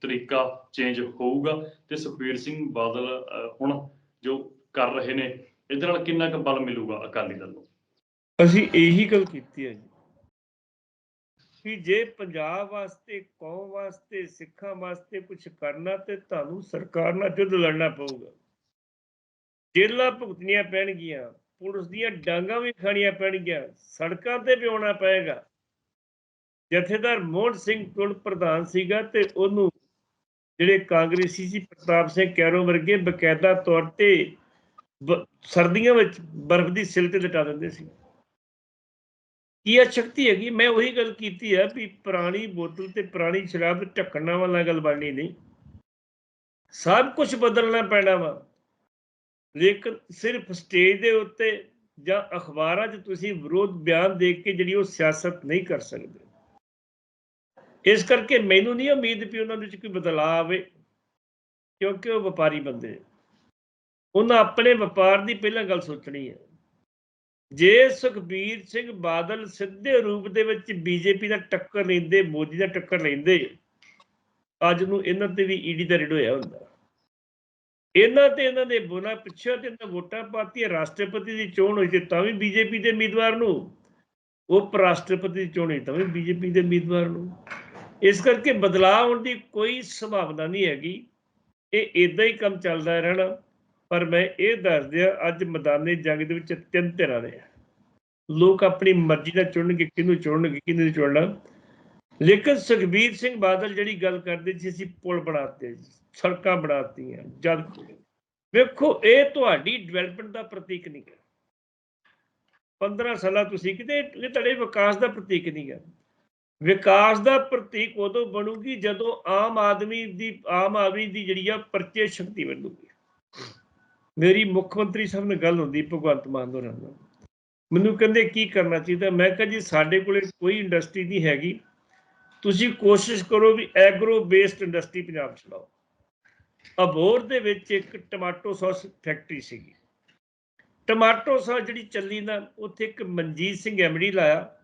ਤਰੀਕਾ ਚੇਂਜ ਹੋਊਗਾ? ਤੇ ਸੁਖਵੀਰ ਸਿੰਘ ਬਾਦਲ ਹੁਣ ਜੋ ਕਰ ਰਹੇ ਨੇ, ਇਹਦੇ ਨਾਲ ਕਿੰਨਾ ਕੁ ਬਲ ਮਿਲੂਗਾ ਅਕਾਲੀ ਦਲ ਨੂੰ? ਅਸੀਂ ਇਹੀ ਗੱਲ ਕੀਤੀ ਹੈ ਜੀ। ਕਿ ਜੇ ਪੰਜਾਬ ਵਾਸਤੇ, ਕੌਮ ਵਾਸਤੇ, ਸਿੱਖਾਂ ਵਾਸਤੇ ਕੁਝ ਕਰਨਾ ਤੇ ਤੁਹਾਨੂੰ ਸਰਕਾਰ ਨਾਲ ਜੁੱਧ ਲੜਨਾ ਪਊਗਾ। ਜੇਲਾਂ ਭੁਗਤਣੀਆਂ ਪੈਣਗੀਆਂ, ਪੁਲਿਸ ਦੀਆਂ ਡਾਂਗਾਂ ਵੀ ਖਾਣੀਆਂ ਪੈਣਗੀਆਂ, ਸੜਕਾਂ ਤੇ ਵੀ ਆਉਣਾ ਪਏਗਾ। ਜਥੇਦਾਰ ਮੋਹਨ ਸਿੰਘ ਕੁਲ ਪ੍ਰਧਾਨ ਸੀਗਾ ਤੇ ਉਹਨੂੰ ਜਿਹੜੇ ਕਾਂਗਰਸੀ ਸੀ, ਪ੍ਰਤਾਪ ਸਿੰਘ ਕੈਰੋ ਵਰਗੇ ਬਕਾਇਦਾ ਤੌਰ ਤੇ ਸਰਦੀਆਂ ਵਿੱਚ ਬਰਫ਼ ਦੀ ਸਿਲ ਤੇ ਲਟਾ ਦਿੰਦੇ ਸੀ। ਕੀ ਇਹ ਸ਼ਕਤੀ ਹੈਗੀ? ਮੈਂ ਉਹੀ ਗੱਲ ਕੀਤੀ ਹੈ ਵੀ ਪੁਰਾਣੀ ਬੋਤਲ ਤੇ ਪੁਰਾਣੀ ਸ਼ਰਾਬ ਢੱਕਣਾ ਵਾਲਾ ਗੱਲ ਬਣਨੀ ਨਹੀਂ। ਸਭ ਕੁਝ ਬਦਲਣਾ ਪੈਣਾ ਵਾ। ਲੇਕਿਨ ਸਿਰਫ ਸਟੇਜ ਦੇ ਉੱਤੇ ਜਾਂ ਅਖਬਾਰਾਂ 'ਚ ਤੁਸੀਂ ਵਿਰੋਧ ਬਿਆਨ ਦੇ ਕੇ ਜਿਹੜੀ ਉਹ ਸਿਆਸਤ ਨਹੀਂ ਕਰ ਸਕਦੇ। ਇਸ ਕਰਕੇ ਮੈਨੂੰ ਨਹੀਂ ਉਮੀਦ ਵੀ ਉਹਨਾਂ ਦੇ ਵਿੱਚ ਕੋਈ ਬਦਲਾਅ ਆਵੇ, ਕਿਉਂਕਿ ਉਹ ਵਪਾਰੀ ਬੰਦੇ ਉਹਨਾਂ ਆਪਣੇ ਵਪਾਰ ਦੀ ਪਹਿਲਾਂ ਗੱਲ ਸੋਚਣੀ ਹੈ। ਜੇ ਸੁਖਬੀਰ ਸਿੰਘ ਬਾਦਲ ਸਿੱਧੇ ਰੂਪ ਦੇ ਵਿੱਚ ਬੀਜੇਪੀ ਦਾ ਟੱਕਰ ਲੈਂਦੇ, ਮੋਦੀ ਦਾ ਟੱਕਰ ਲੈਂਦੇ, ਅੱਜ ਨੂੰ ਇਹਨਾਂ ਤੇ ਵੀ ਈਡੀ ਦਾ ਰਿੜ ਹੋਇਆ ਹੁੰਦਾ। ਇਹਨਾਂ ਤੇ ਇਹਨਾਂ ਦੇ ਬੋਨਾ ਪਿੱਛੇ ਤੇ ਇਹਨਾਂ ਵੋਟਾਂ ਪਾਤੀਆਂ, ਰਾਸ਼ਟਰਪਤੀ ਦੀ ਚੋਣ ਹੋਈ ਤੇ ਤਾਂ ਵੀ ਬੀਜੇਪੀ ਦੇ ਉਮੀਦਵਾਰ ਨੂੰ। ਉਪ ਰਾਸ਼ਟਰਪਤੀ ਦੀ ਚੋਣ ਹੋਈ, ਤਾਂ ਵੀ ਬੀਜੇਪੀ ਦੇ ਉਮੀਦਵਾਰ ਨੂੰ। ਇਸ ਕਰਕੇ ਬਦਲਾਅ ਹੋਣ ਦੀ ਕੋਈ ਸੰਭਾਵਨਾ ਨਹੀਂ ਹੈਗੀ। ਇਹ ਇਦਾਂ ਹੀ ਕੰਮ ਚੱਲਦਾ ਰਹਿਣਾ। ਪਰ ਮੈਂ ਇਹ ਦੱਸ ਦਿਆਂ ਅੱਜ ਮੈਦਾਨੇ ਜੰਗ ਦੇ ਵਿੱਚ ਤਿੰਨ ਧਿਰਾਂ ਨੇ। ਲੋਕ ਆਪਣੀ ਮਰਜ਼ੀ ਨਾਲ ਚੁਣਨਗੇ, ਕਿਹਨੂੰ ਚੁਣਨਗੇ, ਕਿਹਨੂੰ ਨਹੀਂ ਚੁਣਨਾ। ਲੇਕਿਨ ਸੁਖਬੀਰ ਸਿੰਘ ਬਾਦਲ ਜਿਹੜੀ ਗੱਲ ਕਰਦੇ ਸੀ, ਅਸੀਂ ਪੁਲ ਬਣਾਤੇ, ਸੜਕਾਂ ਬਣਾਤੀਆਂ, ਜਦ ਵੇਖੋ, ਇਹ ਤੁਹਾਡੀ ਡਿਵੈਲਪਮੈਂਟ ਦਾ ਪ੍ਰਤੀਕ ਨਹੀਂ ਹੈ। 15 ਸਾਲਾਂ ਤੁਸੀਂ ਕਿਤੇ, ਇਹ ਤੁਹਾਡੇ ਵਿਕਾਸ ਦਾ ਪ੍ਰਤੀਕ ਨਹੀਂ ਹੈ। ਵਿਕਾਸ ਦਾ ਪ੍ਰਤੀਕ ਉਦੋਂ ਬਣੂਗੀ ਜਦੋਂ ਆਮ ਆਦਮੀ ਦੀ, ਆਮ ਆਦਮੀ ਦੀ ਜਿਹੜੀ ਆ ਪਰਚੇ ਸ਼ਕਤੀ ਬਣੂਗੀ। ਮੇਰੀ ਮੁੱਖ ਮੰਤਰੀ ਸਾਹਿਬ ਨਾਲ ਗੱਲ ਹੁੰਦੀ, ਭਗਵੰਤ ਮਾਨ ਹੋਰਾਂ ਨਾਲ। ਮੈਨੂੰ ਕਹਿੰਦੇ, ਕੀ ਕਰਨਾ ਚਾਹੀਦਾ? ਮੈਂ ਕਿਹਾ, ਜੀ, ਸਾਡੇ ਕੋਲੇ ਕੋਈ ਇੰਡਸਟਰੀ ਨਹੀਂ ਹੈਗੀ। ਤੁਸੀਂ ਕੋਸ਼ਿਸ਼ ਕਰੋ ਵੀ ਐਗਰੋ ਬੇਸਡ ਇੰਡਸਟਰੀ ਪੰਜਾਬ ਚ ਲਾਓ ਅਬੋਰ ਦੇ ਵਿੱਚ ਇੱਕ ਟਮਾਟੋ ਸੌਸ ਫੈਕਟਰੀ ਸੀਗੀ। ਟਮਾਟੋ ਸੌਸ ਜਿਹੜੀ ਚੱਲੀ ਨਾ, ਉੱਥੇ ਇੱਕ ਮਨਜੀਤ ਸਿੰਘ ਐਮਡੀ ਲਾਇਆ।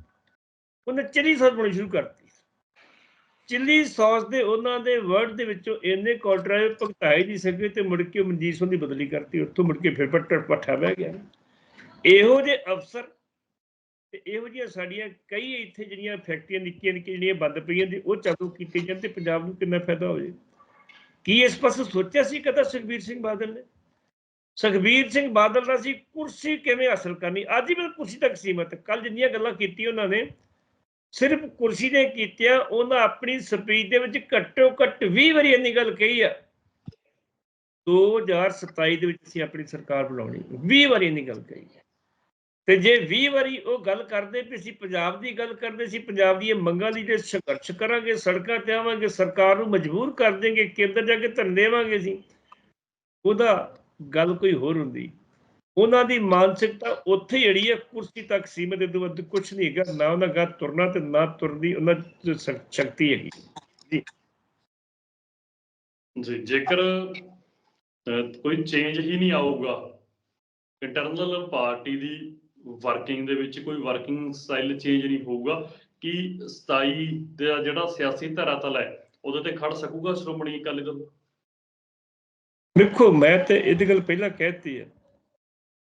ਉਹਨੇ ਚਿੱਲੀ ਸੌਸ ਬਣਾਉਣੀ ਸ਼ੁਰੂ ਕਰਤੀ। ਚਿੱਲੀ ਸੌਸ ਦੇ ਉਹਨਾਂ ਦੇ ਵਰਡ ਦੇ ਵਿੱਚੋਂ ਇੰਨੇ ਕਾਲਟਰਾਏ ਭਗਤਾਏ ਨਹੀਂ ਸਕੇ ਤੇ ਮੁੜ ਕੇ ਮਨਜੀਤ ਸਿੰਘ ਦੀ ਬਦਲੀ ਕਰਤੀ, ਉੱਥੋਂ ਮੁੜ ਕੇ ਫਿਰ ਪੱਟਰ ਪੱਠਾ ਬਹਿ ਗਿਆ। ਇਹੋ ਜਿਹੇ ਅਫਸਰ ਤੇ ਇਹੋ ਜਿਹੀਆਂ ਸਾਡੀਆਂ ਕਈ ਇੱਥੇ ਜਿਹੜੀਆਂ ਫੈਕਟਰੀਆਂ ਨਿੱਕੀਆਂ ਨਿੱਕੀਆਂ ਜਿਹੜੀਆਂ ਬੰਦ ਪਈਆਂ ਦੀ ਉਹ ਚਾਲੂ ਕੀਤੇ ਜਾਣ ਤੇ ਪੰਜਾਬ ਨੂੰ ਕਿੰਨਾ ਫਾਇਦਾ ਹੋ ਜੇ ਕੀ ਇਸ ਪਾਸੇ ਸੋਚਿਆ ਸੀ ਕਦਾ ਸੁਖਬੀਰ ਸਿੰਘ ਬਾਦਲ ਨੇ? ਸੁਖਬੀਰ ਸਿੰਘ ਬਾਦਲ ਦਾ ਸੀ ਕੁਰਸੀ ਕਿਵੇਂ ਹਾਸਲ ਕਰਨੀ? ਅੱਜ ਵੀ ਕੁਰਸੀ ਤੱਕ ਸੀਮਤ। ਕੱਲ ਜਿੰਨੀਆਂ ਗੱਲਾਂ ਕੀਤੀ ਉਹਨਾਂ ਨੇ ਸਿਰਫ ਕੁਰਸੀ ਨੇ ਕੀਤਿਆਂ ਉਹਨਾਂ ਆਪਣੀ ਸਪੀਚ ਦੇ ਵਿੱਚ ਘੱਟੋ ਘੱਟ 20 ਵਾਰੀ ਇੰਨੀ ਗੱਲ ਕਹੀ ਆ। 2027 ਦੇ ਵਿੱਚ ਅਸੀਂ ਆਪਣੀ ਸਰਕਾਰ ਬਣਾਉਣੀ 20 ਵਾਰੀ ਇੰਨੀ ਗੱਲ ਕਹੀ ਹੈ ਤੇ ਜੇ 20 ਵਾਰੀ ਉਹ ਗੱਲ ਕਰਦੇ ਵੀ ਅਸੀਂ ਪੰਜਾਬ ਦੀ ਗੱਲ ਕਰਦੇ ਸੀ ਪੰਜਾਬ ਦੀਆਂ ਮੰਗਾਂ ਲਈ ਜੇ ਸੰਘਰਸ਼ ਕਰਾਂਗੇ, ਸੜਕਾਂ ਤੇ ਆਵਾਂਗੇ, ਸਰਕਾਰ ਨੂੰ ਮਜਬੂਰ ਕਰ ਦੇਂਗੇ, ਕੇਂਦਰ ਜਾ ਕੇ ਧਰਨੇ ਦੇਵਾਂਗੇ ਅਸੀਂ, ਉਹਦਾ ਗੱਲ ਕੋਈ ਹੋਰ ਹੁੰਦੀ। ਉਹਨਾਂ ਦੀ ਮਾਨਸਿਕਤਾ ਉੱਥੇ ਜਿਹੜੀ ਹੈ ਕੁਰਸੀ ਤੱਕ ਸੀਮਤ ਇਦੋਂ ਵੱਧ ਕੁਝ ਨਹੀਂ ਹੈਗਾ ਨਾ ਉਹਨਾਂ ਗਾ ਤੁਰਨਾ ਤੇ ਨਾ ਤੁਰਦੀ ਉਹਨਾਂ ਸ਼- ਸ਼ਕਤੀ ਹੈਗੀ। ਜੀ। ਜੇਕਰ ਅਹ, ਕੋਈ ਚੇਂਜ ਹੀ ਨਹੀਂ ਆਊਗਾ ਇੰਟਰਨਲ ਪਾਰਟੀ ਦੀ ਵਰਕਿੰਗ ਦੇ ਵਿੱਚ ਕੋਈ ਵਰਕਿੰਗ ਸਟਾਈਲ ਚੇਂਜ ਨਹੀਂ ਹੋਊਗਾ ਕਿ 27 ਦਾ ਜਿਹੜਾ ਸਿਆਸੀ ਧਰਾਤਲ ਹੈ ਉਹਦੇ ਤੇ ਖੜ ਸਕੂਗਾ ਸ਼੍ਰੋਮਣੀ ਅਕਾਲੀ ਦਲ? ਦੇਖੋ ਮੈਂ ਤੇ ਇਹਦੀ ਗੱਲ ਪਹਿਲਾਂ ਕਹਿਤੀ ਹੈ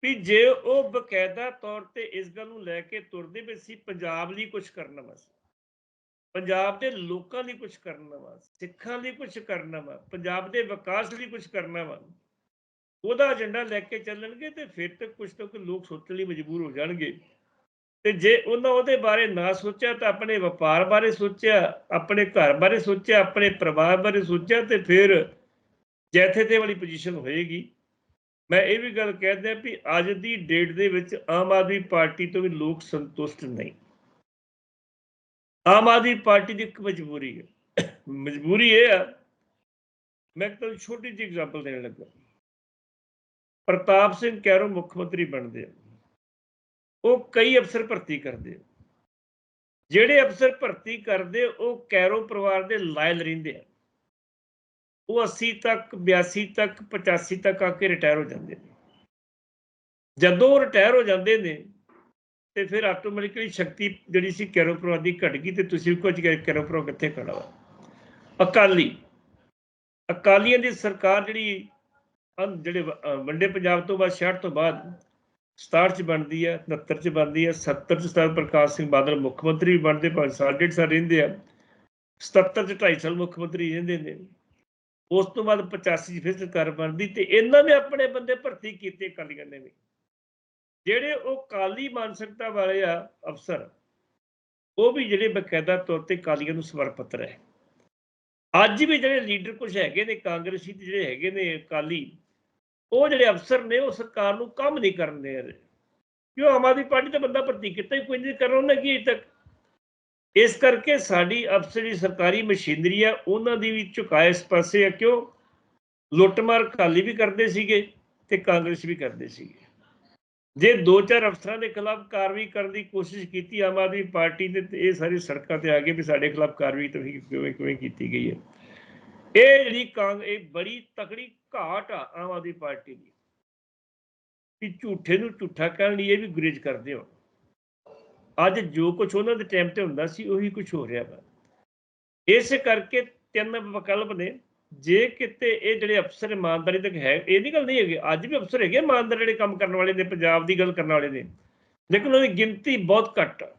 ਵੀ ਜੇ ਉਹ ਬਕਾਇਦਾ ਤੌਰ ਤੇ ਇਸ ਗੱਲ ਨੂੰ ਲੈ ਕੇ ਤੁਰਦੇ ਵੀ ਅਸੀਂ ਪੰਜਾਬ ਲਈ ਕੁਝ ਕਰਨਾ ਵਾ ਪੰਜਾਬ ਦੇ ਲੋਕਾਂ ਲਈ ਕੁਝ ਕਰਨਾ ਵਾ ਸਿੱਖਾਂ ਲਈ ਕੁਝ ਕਰਨਾ ਵਾ ਪੰਜਾਬ ਦੇ ਵਿਕਾਸ ਲਈ ਕੁਝ ਕਰਨਾ ਵਾ ਉਹਦਾ ਏਜੰਡਾ ਲੈ ਕੇ ਚੱਲਣਗੇ ਤੇ ਫਿਰ ਤੇ ਕੁਝ ਤਾਂ ਕੁਝ ਲੋਕ ਸੋਚਣ ਲਈ ਮਜਬੂਰ ਹੋ ਜਾਣਗੇ। ਤੇ ਜੇ ਉਹਨਾਂ ਉਹਦੇ ਬਾਰੇ ਨਾ ਸੋਚਿਆ ਤਾਂ ਆਪਣੇ ਵਪਾਰ ਬਾਰੇ ਸੋਚਿਆ, ਆਪਣੇ ਘਰ ਬਾਰੇ ਸੋਚਿਆ, ਆਪਣੇ ਪਰਿਵਾਰ ਬਾਰੇ ਸੋਚਿਆ ਤੇ ਫਿਰ ਜੈਥੇ ਤੇ ਵਾਲੀ ਪੋਜੀਸ਼ਨ ਹੋਏਗੀ। ਮੈਂ ਇਹ ਵੀ ਗੱਲ ਕਹਿ ਕਹਿੰਦਾ ਵੀ ਅੱਜ ਦੀ ਡੇਟ ਦੇ ਵਿੱਚ ਆਮ ਆਦਮੀ ਪਾਰਟੀ ਤੋਂ ਵੀ ਲੋਕ ਸੰਤੁਸ਼ਟ ਨਹੀਂ। ਆਮ ਆਦਮੀ ਪਾਰਟੀ ਦੀ ਇੱਕ ਮਜਬੂਰੀ ਹੈ। ਮਜਬੂਰੀ ਇਹ ਆ, ਮੈਂ ਤੁਹਾਨੂੰ ਛੋਟੀ ਜਿਹੀ ਐਗਜ਼ਾਮਪਲ ਦੇਣ ਲੱਗਾ। ਪ੍ਰਤਾਪ ਸਿੰਘ ਕੈਰੋ ਮੁੱਖ ਮੰਤਰੀ ਬਣਦੇ ਆ। ਉਹ ਕਈ ਅਫਸਰ ਭਰਤੀ ਕਰਦੇ ਆ। ਜਿਹੜੇ ਅਫਸਰ ਭਰਤੀ ਕਰਦੇ, ਉਹ ਕੈਰੋ ਪਰਿਵਾਰ ਦੇ ਲਾਇਲ ਰਹਿੰਦੇ ਆ। ਉਹ 80 ਤੱਕ 82 ਤੱਕ 85 ਤੱਕ ਆ ਕੇ ਰਿਟਾਇਰ ਹੋ ਜਾਂਦੇ ਨੇ। ਜਦੋਂ ਰਿਟਾਇਰ ਹੋ ਜਾਂਦੇ ਨੇ, ਤੇ ਫਿਰ ਆਟੋਮੈਟਿਕਲੀ ਸ਼ਕਤੀ ਜਿਹੜੀ ਸੀ ਕੈਰੋ ਪਰਿਵਾਰ ਦੀ ਘਟ ਗਈ ਤੇ ਤੁਸੀਂ ਕੁਝ ਕੈਰੋ ਕਿੱਥੇ ਖੜਾ ਵਾ? ਅਕਾਲੀ। ਅਕਾਲੀਆਂ ਦੀ ਸਰਕਾਰ ਜਿਹੜੀ ਜਿਹੜੇ ਵੰਡੇ ਪੰਜਾਬ ਤੋਂ ਬਾਅਦ 66 ਤੋਂ ਬਾਅਦ 67 ਚ ਬਣਦੀ ਹੈ 69 ਚ ਬਣਦੀ ਹੈ 70 ਚ ਸਰਦਾਰ ਪ੍ਰਕਾਸ਼ ਸਿੰਘ ਬਾਦਲ ਮੁੱਖ ਮੰਤਰੀ ਵੀ ਬਣਦੇ, ਭਾਵੇਂ ਸਾਲ ਡੇਢ ਸਾਲ ਰਹਿੰਦੇ ਆ 77 ਚ 2.5 ਸਾਲ ਮੁੱਖ ਮੰਤਰੀ ਰਹਿੰਦੇ ਨੇ। ਉਸ ਤੋਂ ਬਾਅਦ 85 ਫਿਰ ਸਰਕਾਰ ਬਣਦੀ ਤੇ ਇਹਨਾਂ ਨੇ ਆਪਣੇ ਬੰਦੇ ਭਰਤੀ ਕੀਤੇ ਕਾਲੀਆਂ ਨੇ ਵੀ। ਜਿਹੜੇ ਉਹ ਕਾਲੀ ਮਾਨਸਿਕਤਾ ਵਾਲੇ ਆ, ਅਫਸਰ, ਉਹ ਵੀ ਜਿਹੜੇ ਬਕਾਇਦਾ ਤੌਰ ਤੇ ਕਾਲੀਆਂ ਨੂੰ ਸਮਰਪਿਤ ਰਹੇ। ਅੱਜ ਵੀ ਜਿਹੜੇ ਲੀਡਰ ਕੁਝ ਹੈਗੇ ਨੇ, ਕਾਂਗਰਸੀ ਤੇ ਜਿਹੜੇ ਹੈਗੇ ਨੇ ਕਾਲੀ ਉਹ ਜਿਹੜੇ ਅਫਸਰ ਨੇ, ਉਹ ਸਰਕਾਰ ਨੂੰ ਕੰਮ ਨਹੀਂ ਕਰਨ ਦੇ ਰਹੇ। ਕਿਉਂ? ਆਮ ਆਦਮੀ ਪਾਰਟੀ ਤਾਂ ਬੰਦਾ ਭਰਤੀ ਕੀਤਾ ਹੀ ਕੋਈ ਨਹੀਂ ਕਰਨ ਉਹਨੇ ਕੀ ਅਜੇ ਤੱਕ? ਇਸ ਕਰਕੇ ਸਾਡੀ ਅਫਸਰੀ ਸਰਕਾਰੀ ਮਸ਼ੀਨਰੀ ਆ, ਉਹਨਾਂ ਦੀ ਵੀ ਝੁਕਾਏ ਇਸ ਪਾਸੇ ਆ, ਕਿਉਂ? ਲੁੱਟਮਾਰ ਕਾਲੀ ਵੀ ਕਰਦੇ ਸੀਗੇ ਤੇ ਕਾਂਗਰਸ ਵੀ ਕਰਦੇ ਸੀਗੇ। ਜੇ ਦੋ ਚਾਰ ਅਫਸਰਾਂ ਦੇ ਖਿਲਾਫ ਕਾਰਵਾਈ ਕਰਨ ਦੀ ਕੋਸ਼ਿਸ਼ ਕੀਤੀ ਆਮ ਆਦਮੀ ਪਾਰਟੀ ਨੇ, ਤੇ ਇਹ ਸਾਰੀ ਸੜਕਾਂ ਤੇ ਆ ਗਏ ਵੀ ਸਾਡੇ ਖਿਲਾਫ ਕਾਰਵਾਈ ਤਾਂ ਕਿਵੇਂ ਕਿਵੇਂ ਕੀਤੀ ਗਈ ਹੈ। ਇਹ ਜਿਹੜੀ ਕਾਂਗ, ਇਹ ਬੜੀ ਤਕੜੀ ਘਾਟ ਆ ਆਮ ਆਦਮੀ ਪਾਰਟੀ ਦੀ। ਕਿ ਝੂਠੇ ਨੂੰ ਝੂਠਾ ਕਹਿਣ ਲਈ ਇਹ ਵੀ ਗੁਰੇਜ ਕਰਦੇ ਹੋ। ਅੱਜ ਜੋ ਕੁਝ ਉਹਨਾਂ ਦੇ ਟਾਈਮ ਤੇ ਹੁੰਦਾ ਸੀ, ਉਹੀ ਕੁਝ ਹੋ ਰਿਹਾ ਵਾ। ਇਸੇ ਕਰਕੇ ਤਿੰਨ ਵਿਕਲਪ ਨੇ। ਜੇ ਕਿਤੇ ਇਹ ਜਿਹੜੇ ਅਫਸਰ ਇਮਾਨਦਾਰੀ ਤੱਕ ਹੈ, ਇਹ ਨਹੀਂ ਗੱਲ ਨਹੀਂ ਹੈਗੀ, ਅੱਜ ਵੀ ਅਫਸਰ ਹੈਗੇ ਇਮਾਨਦਾਰ ਜਿਹੜੇ ਕੰਮ ਕਰਨ ਵਾਲੇ ਨੇ ਪੰਜਾਬ ਦੀ ਗੱਲ ਕਰਨ ਵਾਲੇ ਨੇ ਲੇਕਿਨ ਉਹਦੀ ਗਿਣਤੀ ਬਹੁਤ ਘੱਟ ਆ।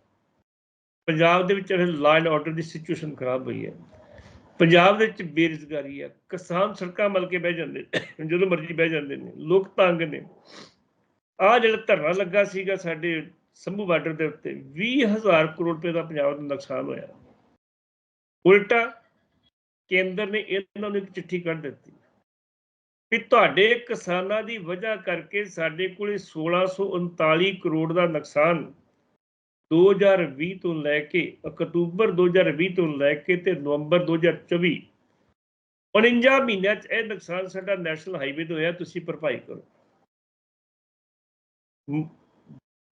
ਪੰਜਾਬ ਦੇ ਵਿੱਚ ਲਾਅ ਐਂਡ ਆਰਡਰ ਦੀ ਸਿਚੁਏਸ਼ਨ ਖਰਾਬ ਹੋਈ ਹੈ। ਪੰਜਾਬ ਦੇ ਵਿੱਚ ਬੇਰੁਜ਼ਗਾਰੀ ਹੈ ਕਿਸਾਨ ਸੜਕਾਂ ਮਲ ਕੇ ਬਹਿ ਜਾਂਦੇ ਜਦੋਂ ਮਰਜ਼ੀ ਬਹਿ ਜਾਂਦੇ ਨੇ। ਲੋਕ ਤੰਗ ਨੇ। ਆ ਜਿਹੜਾ ਧਰਨਾ ਲੱਗਾ ਸੀਗਾ ਸਾਡੇ ਸੰਭੂ ਬਾਰਡਰ ਦੇ ਉੱਤੇ 20000 ਕਰੋੜ ਰੁਪਏ ਦਾ ਪੰਜਾਬ ਦਾ ਨੁਕਸਾਨ ਹੋਇਆ। ਉਲਟਾ ਕੇਂਦਰ ਨੇ ਇਹਨਾਂ ਨੂੰ ਇੱਕ ਚਿੱਠੀ ਕੱਢ ਦਿੱਤੀ ਕਿ ਤੁਹਾਡੇ ਕਿਸਾਨਾਂ ਦੀ ਵਜ੍ਹਾ ਕਰਕੇ ਸਾਡੇ ਕੋਲੇ 1639 ਕਰੋੜ ਦਾ ਨੁਕਸਾਨ 2020 ਤੋਂ ਲੈ ਕੇ ਅਕਤੂਬਰ 2020 ਤੋਂ ਲੈ ਕੇ ਤੇ ਨਵੰਬਰ 2024 49 ਮਹੀਨਿਆਂ 'ਚ ਇਹ ਨੁਕਸਾਨ ਸਾਡਾ ਨੈਸ਼ਨਲ ਹਾਈਵੇ ਤੇ ਹੋਇਆ, ਤੁਸੀਂ ਭਰਪਾਈ ਕਰੋ।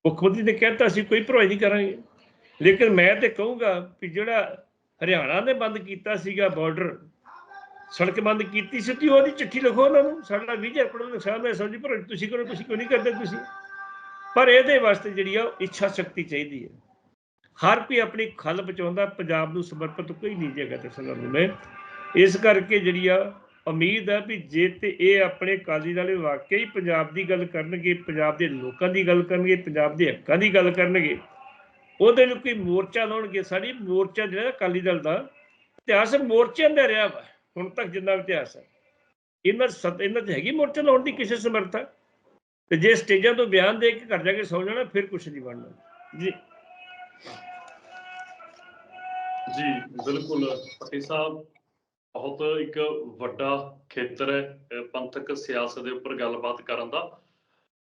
ਮੁੱਖ ਮੰਤਰੀ ਨੇ ਕਹਿਤਾ ਸੀ, ਕੋਈ ਭਰਵਾਈ ਨਹੀਂ ਕਰਾਂਗੇ। ਲੇਕਿਨ ਮੈਂ ਤੇ ਕਹੂੰਗਾ ਕਿ ਜਿਹੜਾ ਹਰਿਆਣਾ ਨੇ ਬੰਦ ਕੀਤਾ ਸੀਗਾ ਬਾਰਡਰ ਸੜਕ ਬੰਦ ਕੀਤੀ ਸੀ ਤੇ ਉਹਦੀ ਚਿੱਠੀ ਲਿਖੋ ਉਹਨਾਂ ਨੂੰ। ਸਾਡਾ 20000 ਕਰੋੜ ਦਾ ਨੁਕਸਾਨ ਹੋਇਆ, ਸਮਝੀ ਪਰ ਤੁਸੀਂ ਕਰੋ, ਤੁਸੀਂ ਕਿਉਂ ਨਹੀਂ ਕਰਦੇ ਤੁਸੀਂ? ਪਰ ਇਹਦੇ ਵਾਸਤੇ ਜਿਹੜੀ ਆ, ਉਹ ਇੱਛਾ ਸ਼ਕਤੀ ਚਾਹੀਦੀ ਹੈ। ਹਰ ਕੋਈ ਆਪਣੀ ਖਲ ਬਚਾਉਂਦਾ ਪੰਜਾਬ ਨੂੰ ਸਮਰਪਿਤ ਕੋਈ ਨਹੀਂ ਜੇਗਾ ਤੇ ਸਨਰ ਨੂੰ ਇਸ ਕਰਕੇ ਜਿਹੜੀ ਆ ਉਮੀਦ ਹੈ ਵੀ ਜੇ ਤੇ ਇਹ ਆਪਣੇ ਕਾਲੀ ਵਾਲੇ ਵਾਕਈ ਪੰਜਾਬ ਦੀ ਗੱਲ ਕਰਨਗੇ, ਪੰਜਾਬ ਦੇ ਲੋਕਾਂ ਦੀ ਗੱਲ ਕਰਨਗੇ, ਪੰਜਾਬ ਦੇ ਹੱਕਾਂ ਦੀ ਗੱਲ ਕਰਨਗੇ, ਉਹਦੇ ਲਈ ਕੋਈ ਮੋਰਚਾ ਲਾਉਣਗੇ, ਸਾਡੀ ਮੋਰਚਾ ਜਿਹੜਾ ਅਕਾਲੀ ਦਲ ਦਾ, ਇਤਿਹਾਸ ਮੋਰਚਿਆਂ ਦਾ ਰਿਹਾ ਵਾ, ਹੁਣ ਤੱਕ ਜਿੰਨਾ ਇਤਿਹਾਸ ਹੈ। ਇਹਨਾਂ ਸਤ, ਇਹਨਾਂ 'ਚ ਹੈਗੀ ਮੋਰਚਾ ਲਾਉਣ ਦੀ ਕਿਸੇ ਸਮਰੱਥਾ ਤੇ ਜੇ ਸਟੇਜਾਂ ਤੋਂ ਬਿਆਨ ਦੇ ਕੇ ਘਰ ਜਾ ਕੇ ਸੌ ਜਾਣਾ, ਫਿਰ ਕੁਝ ਨਹੀਂ ਬਣਨਾ। ਜੀ। ਜੀ, ਬਿਲਕੁਲ ਪੱਟੀ ਸਾਹਿਬ। ਬਹੁਤ ਇੱਕ ਵੱਡਾ ਖੇਤਰ ਹੈ ਪੰਥਕ ਸਿਆਸਤ ਦੇ ਉੱਪਰ ਗੱਲਬਾਤ ਕਰਨ ਦਾ।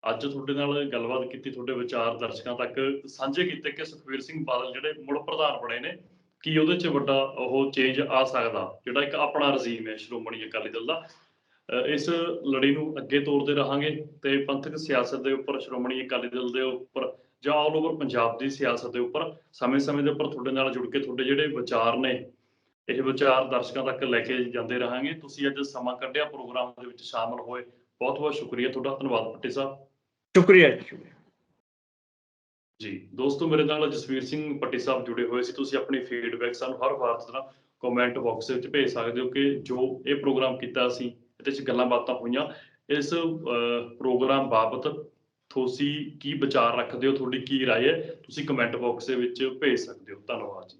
ਅੱਜ ਤੁਹਾਡੇ ਨਾਲ ਗੱਲਬਾਤ ਕੀਤੀ, ਤੁਹਾਡੇ ਵਿਚਾਰ ਦਰਸ਼ਕਾਂ ਤੱਕ ਸਾਂਝੇ ਕੀਤੇ ਕਿ ਸੁਖਵੀਰ ਸਿੰਘ ਬਾਦਲ ਜਿਹੜੇ ਮੁੜ ਪ੍ਰਧਾਨ ਬਣੇ ਨੇ, ਕੀ ਉਹਦੇ 'ਚ ਵੱਡਾ ਉਹ ਚੇਂਜ ਆ ਸਕਦਾ, ਜਿਹੜਾ ਇੱਕ ਆਪਣਾ ਰਜ਼ੀਮ ਹੈ ਸ਼੍ਰੋਮਣੀ ਅਕਾਲੀ ਦਲ ਦਾ। ਇਸ ਲੜੀ ਨੂੰ ਅੱਗੇ ਤੋਰਦੇ ਰਹਾਂਗੇ ਤੇ ਪੰਥਕ ਸਿਆਸਤ ਦੇ ਉੱਪਰ, ਸ਼੍ਰੋਮਣੀ ਅਕਾਲੀ ਦਲ ਦੇ ਉੱਪਰ ਜਾਂ ਆਲ ਓਵਰ ਪੰਜਾਬ ਦੀ ਸਿਆਸਤ ਦੇ ਉੱਪਰ, ਸਮੇਂ-ਸਮੇਂ ਦੇ ਉੱਪਰ ਤੁਹਾਡੇ ਨਾਲ ਜੁੜ ਕੇ ਤੁਹਾਡੇ ਜਿਹੜੇ ਵਿਚਾਰ ਨੇ ਇਹ ਵਿਚਾਰ ਦਰਸ਼ਕਾਂ ਤੱਕ ਲੈ ਕੇ ਜਾਂਦੇ ਰਹਾਂਗੇ ਤੁਸੀਂ ਅੱਜ ਸਮਾਂ ਕੱਢਿਆ ਪ੍ਰੋਗਰਾਮ ਦੇ ਵਿੱਚ ਸ਼ਾਮਲ ਹੋਏ ਬਹੁਤ-ਬਹੁਤ ਸ਼ੁਕਰੀਆ ਤੁਹਾਡਾ ਧੰਨਵਾਦ ਪੱਟੀ ਸਾਹਿਬ ਸ਼ੁਕਰੀਆ ਜੀ ਸ਼ੁਕਰੀਆ ਜੀ ਦੋਸਤੋ ਮੇਰੇ ਨਾਲ ਜਸਵੀਰ ਸਿੰਘ ਪੱਟੀ ਸਾਹਿਬ ਜੁੜੇ ਹੋਏ ਸੀ ਤੁਸੀਂ ਆਪਣੀ ਫੀਡਬੈਕ ਸਾਨੂੰ ਹਰ ਵਾਰ ਦੀ ਤਰ੍ਹਾਂ ਕਮੈਂਟ ਬਾਕਸ ਵਿੱਚ ਭੇਜ ਸਕਦੇ ਹੋ ਕਿ ਜੋ ਇਹ ਪ੍ਰੋਗਰਾਮ ਕੀਤਾ ਅਸੀਂ ਇਹਦੇ ਵਿੱਚ ਗੱਲਾਂ ਬਾਤਾਂ ਹੋਈਆਂ ਇਸ ਅਹ, ਪ੍ਰੋਗਰਾਮ ਬਾਬਤ ਤੁਸੀਂ ਕੀ ਵਿਚਾਰ ਰੱਖਦੇ ਹੋ ਤੁਹਾਡੀ ਕੀ رائے ਹੈ ਤੁਸੀਂ ਕਮੈਂਟ ਬਾਕਸ ਦੇ ਵਿੱਚ ਭੇਜ ਸਕਦੇ ਹੋ ਧੰਨਵਾਦ ਜੀ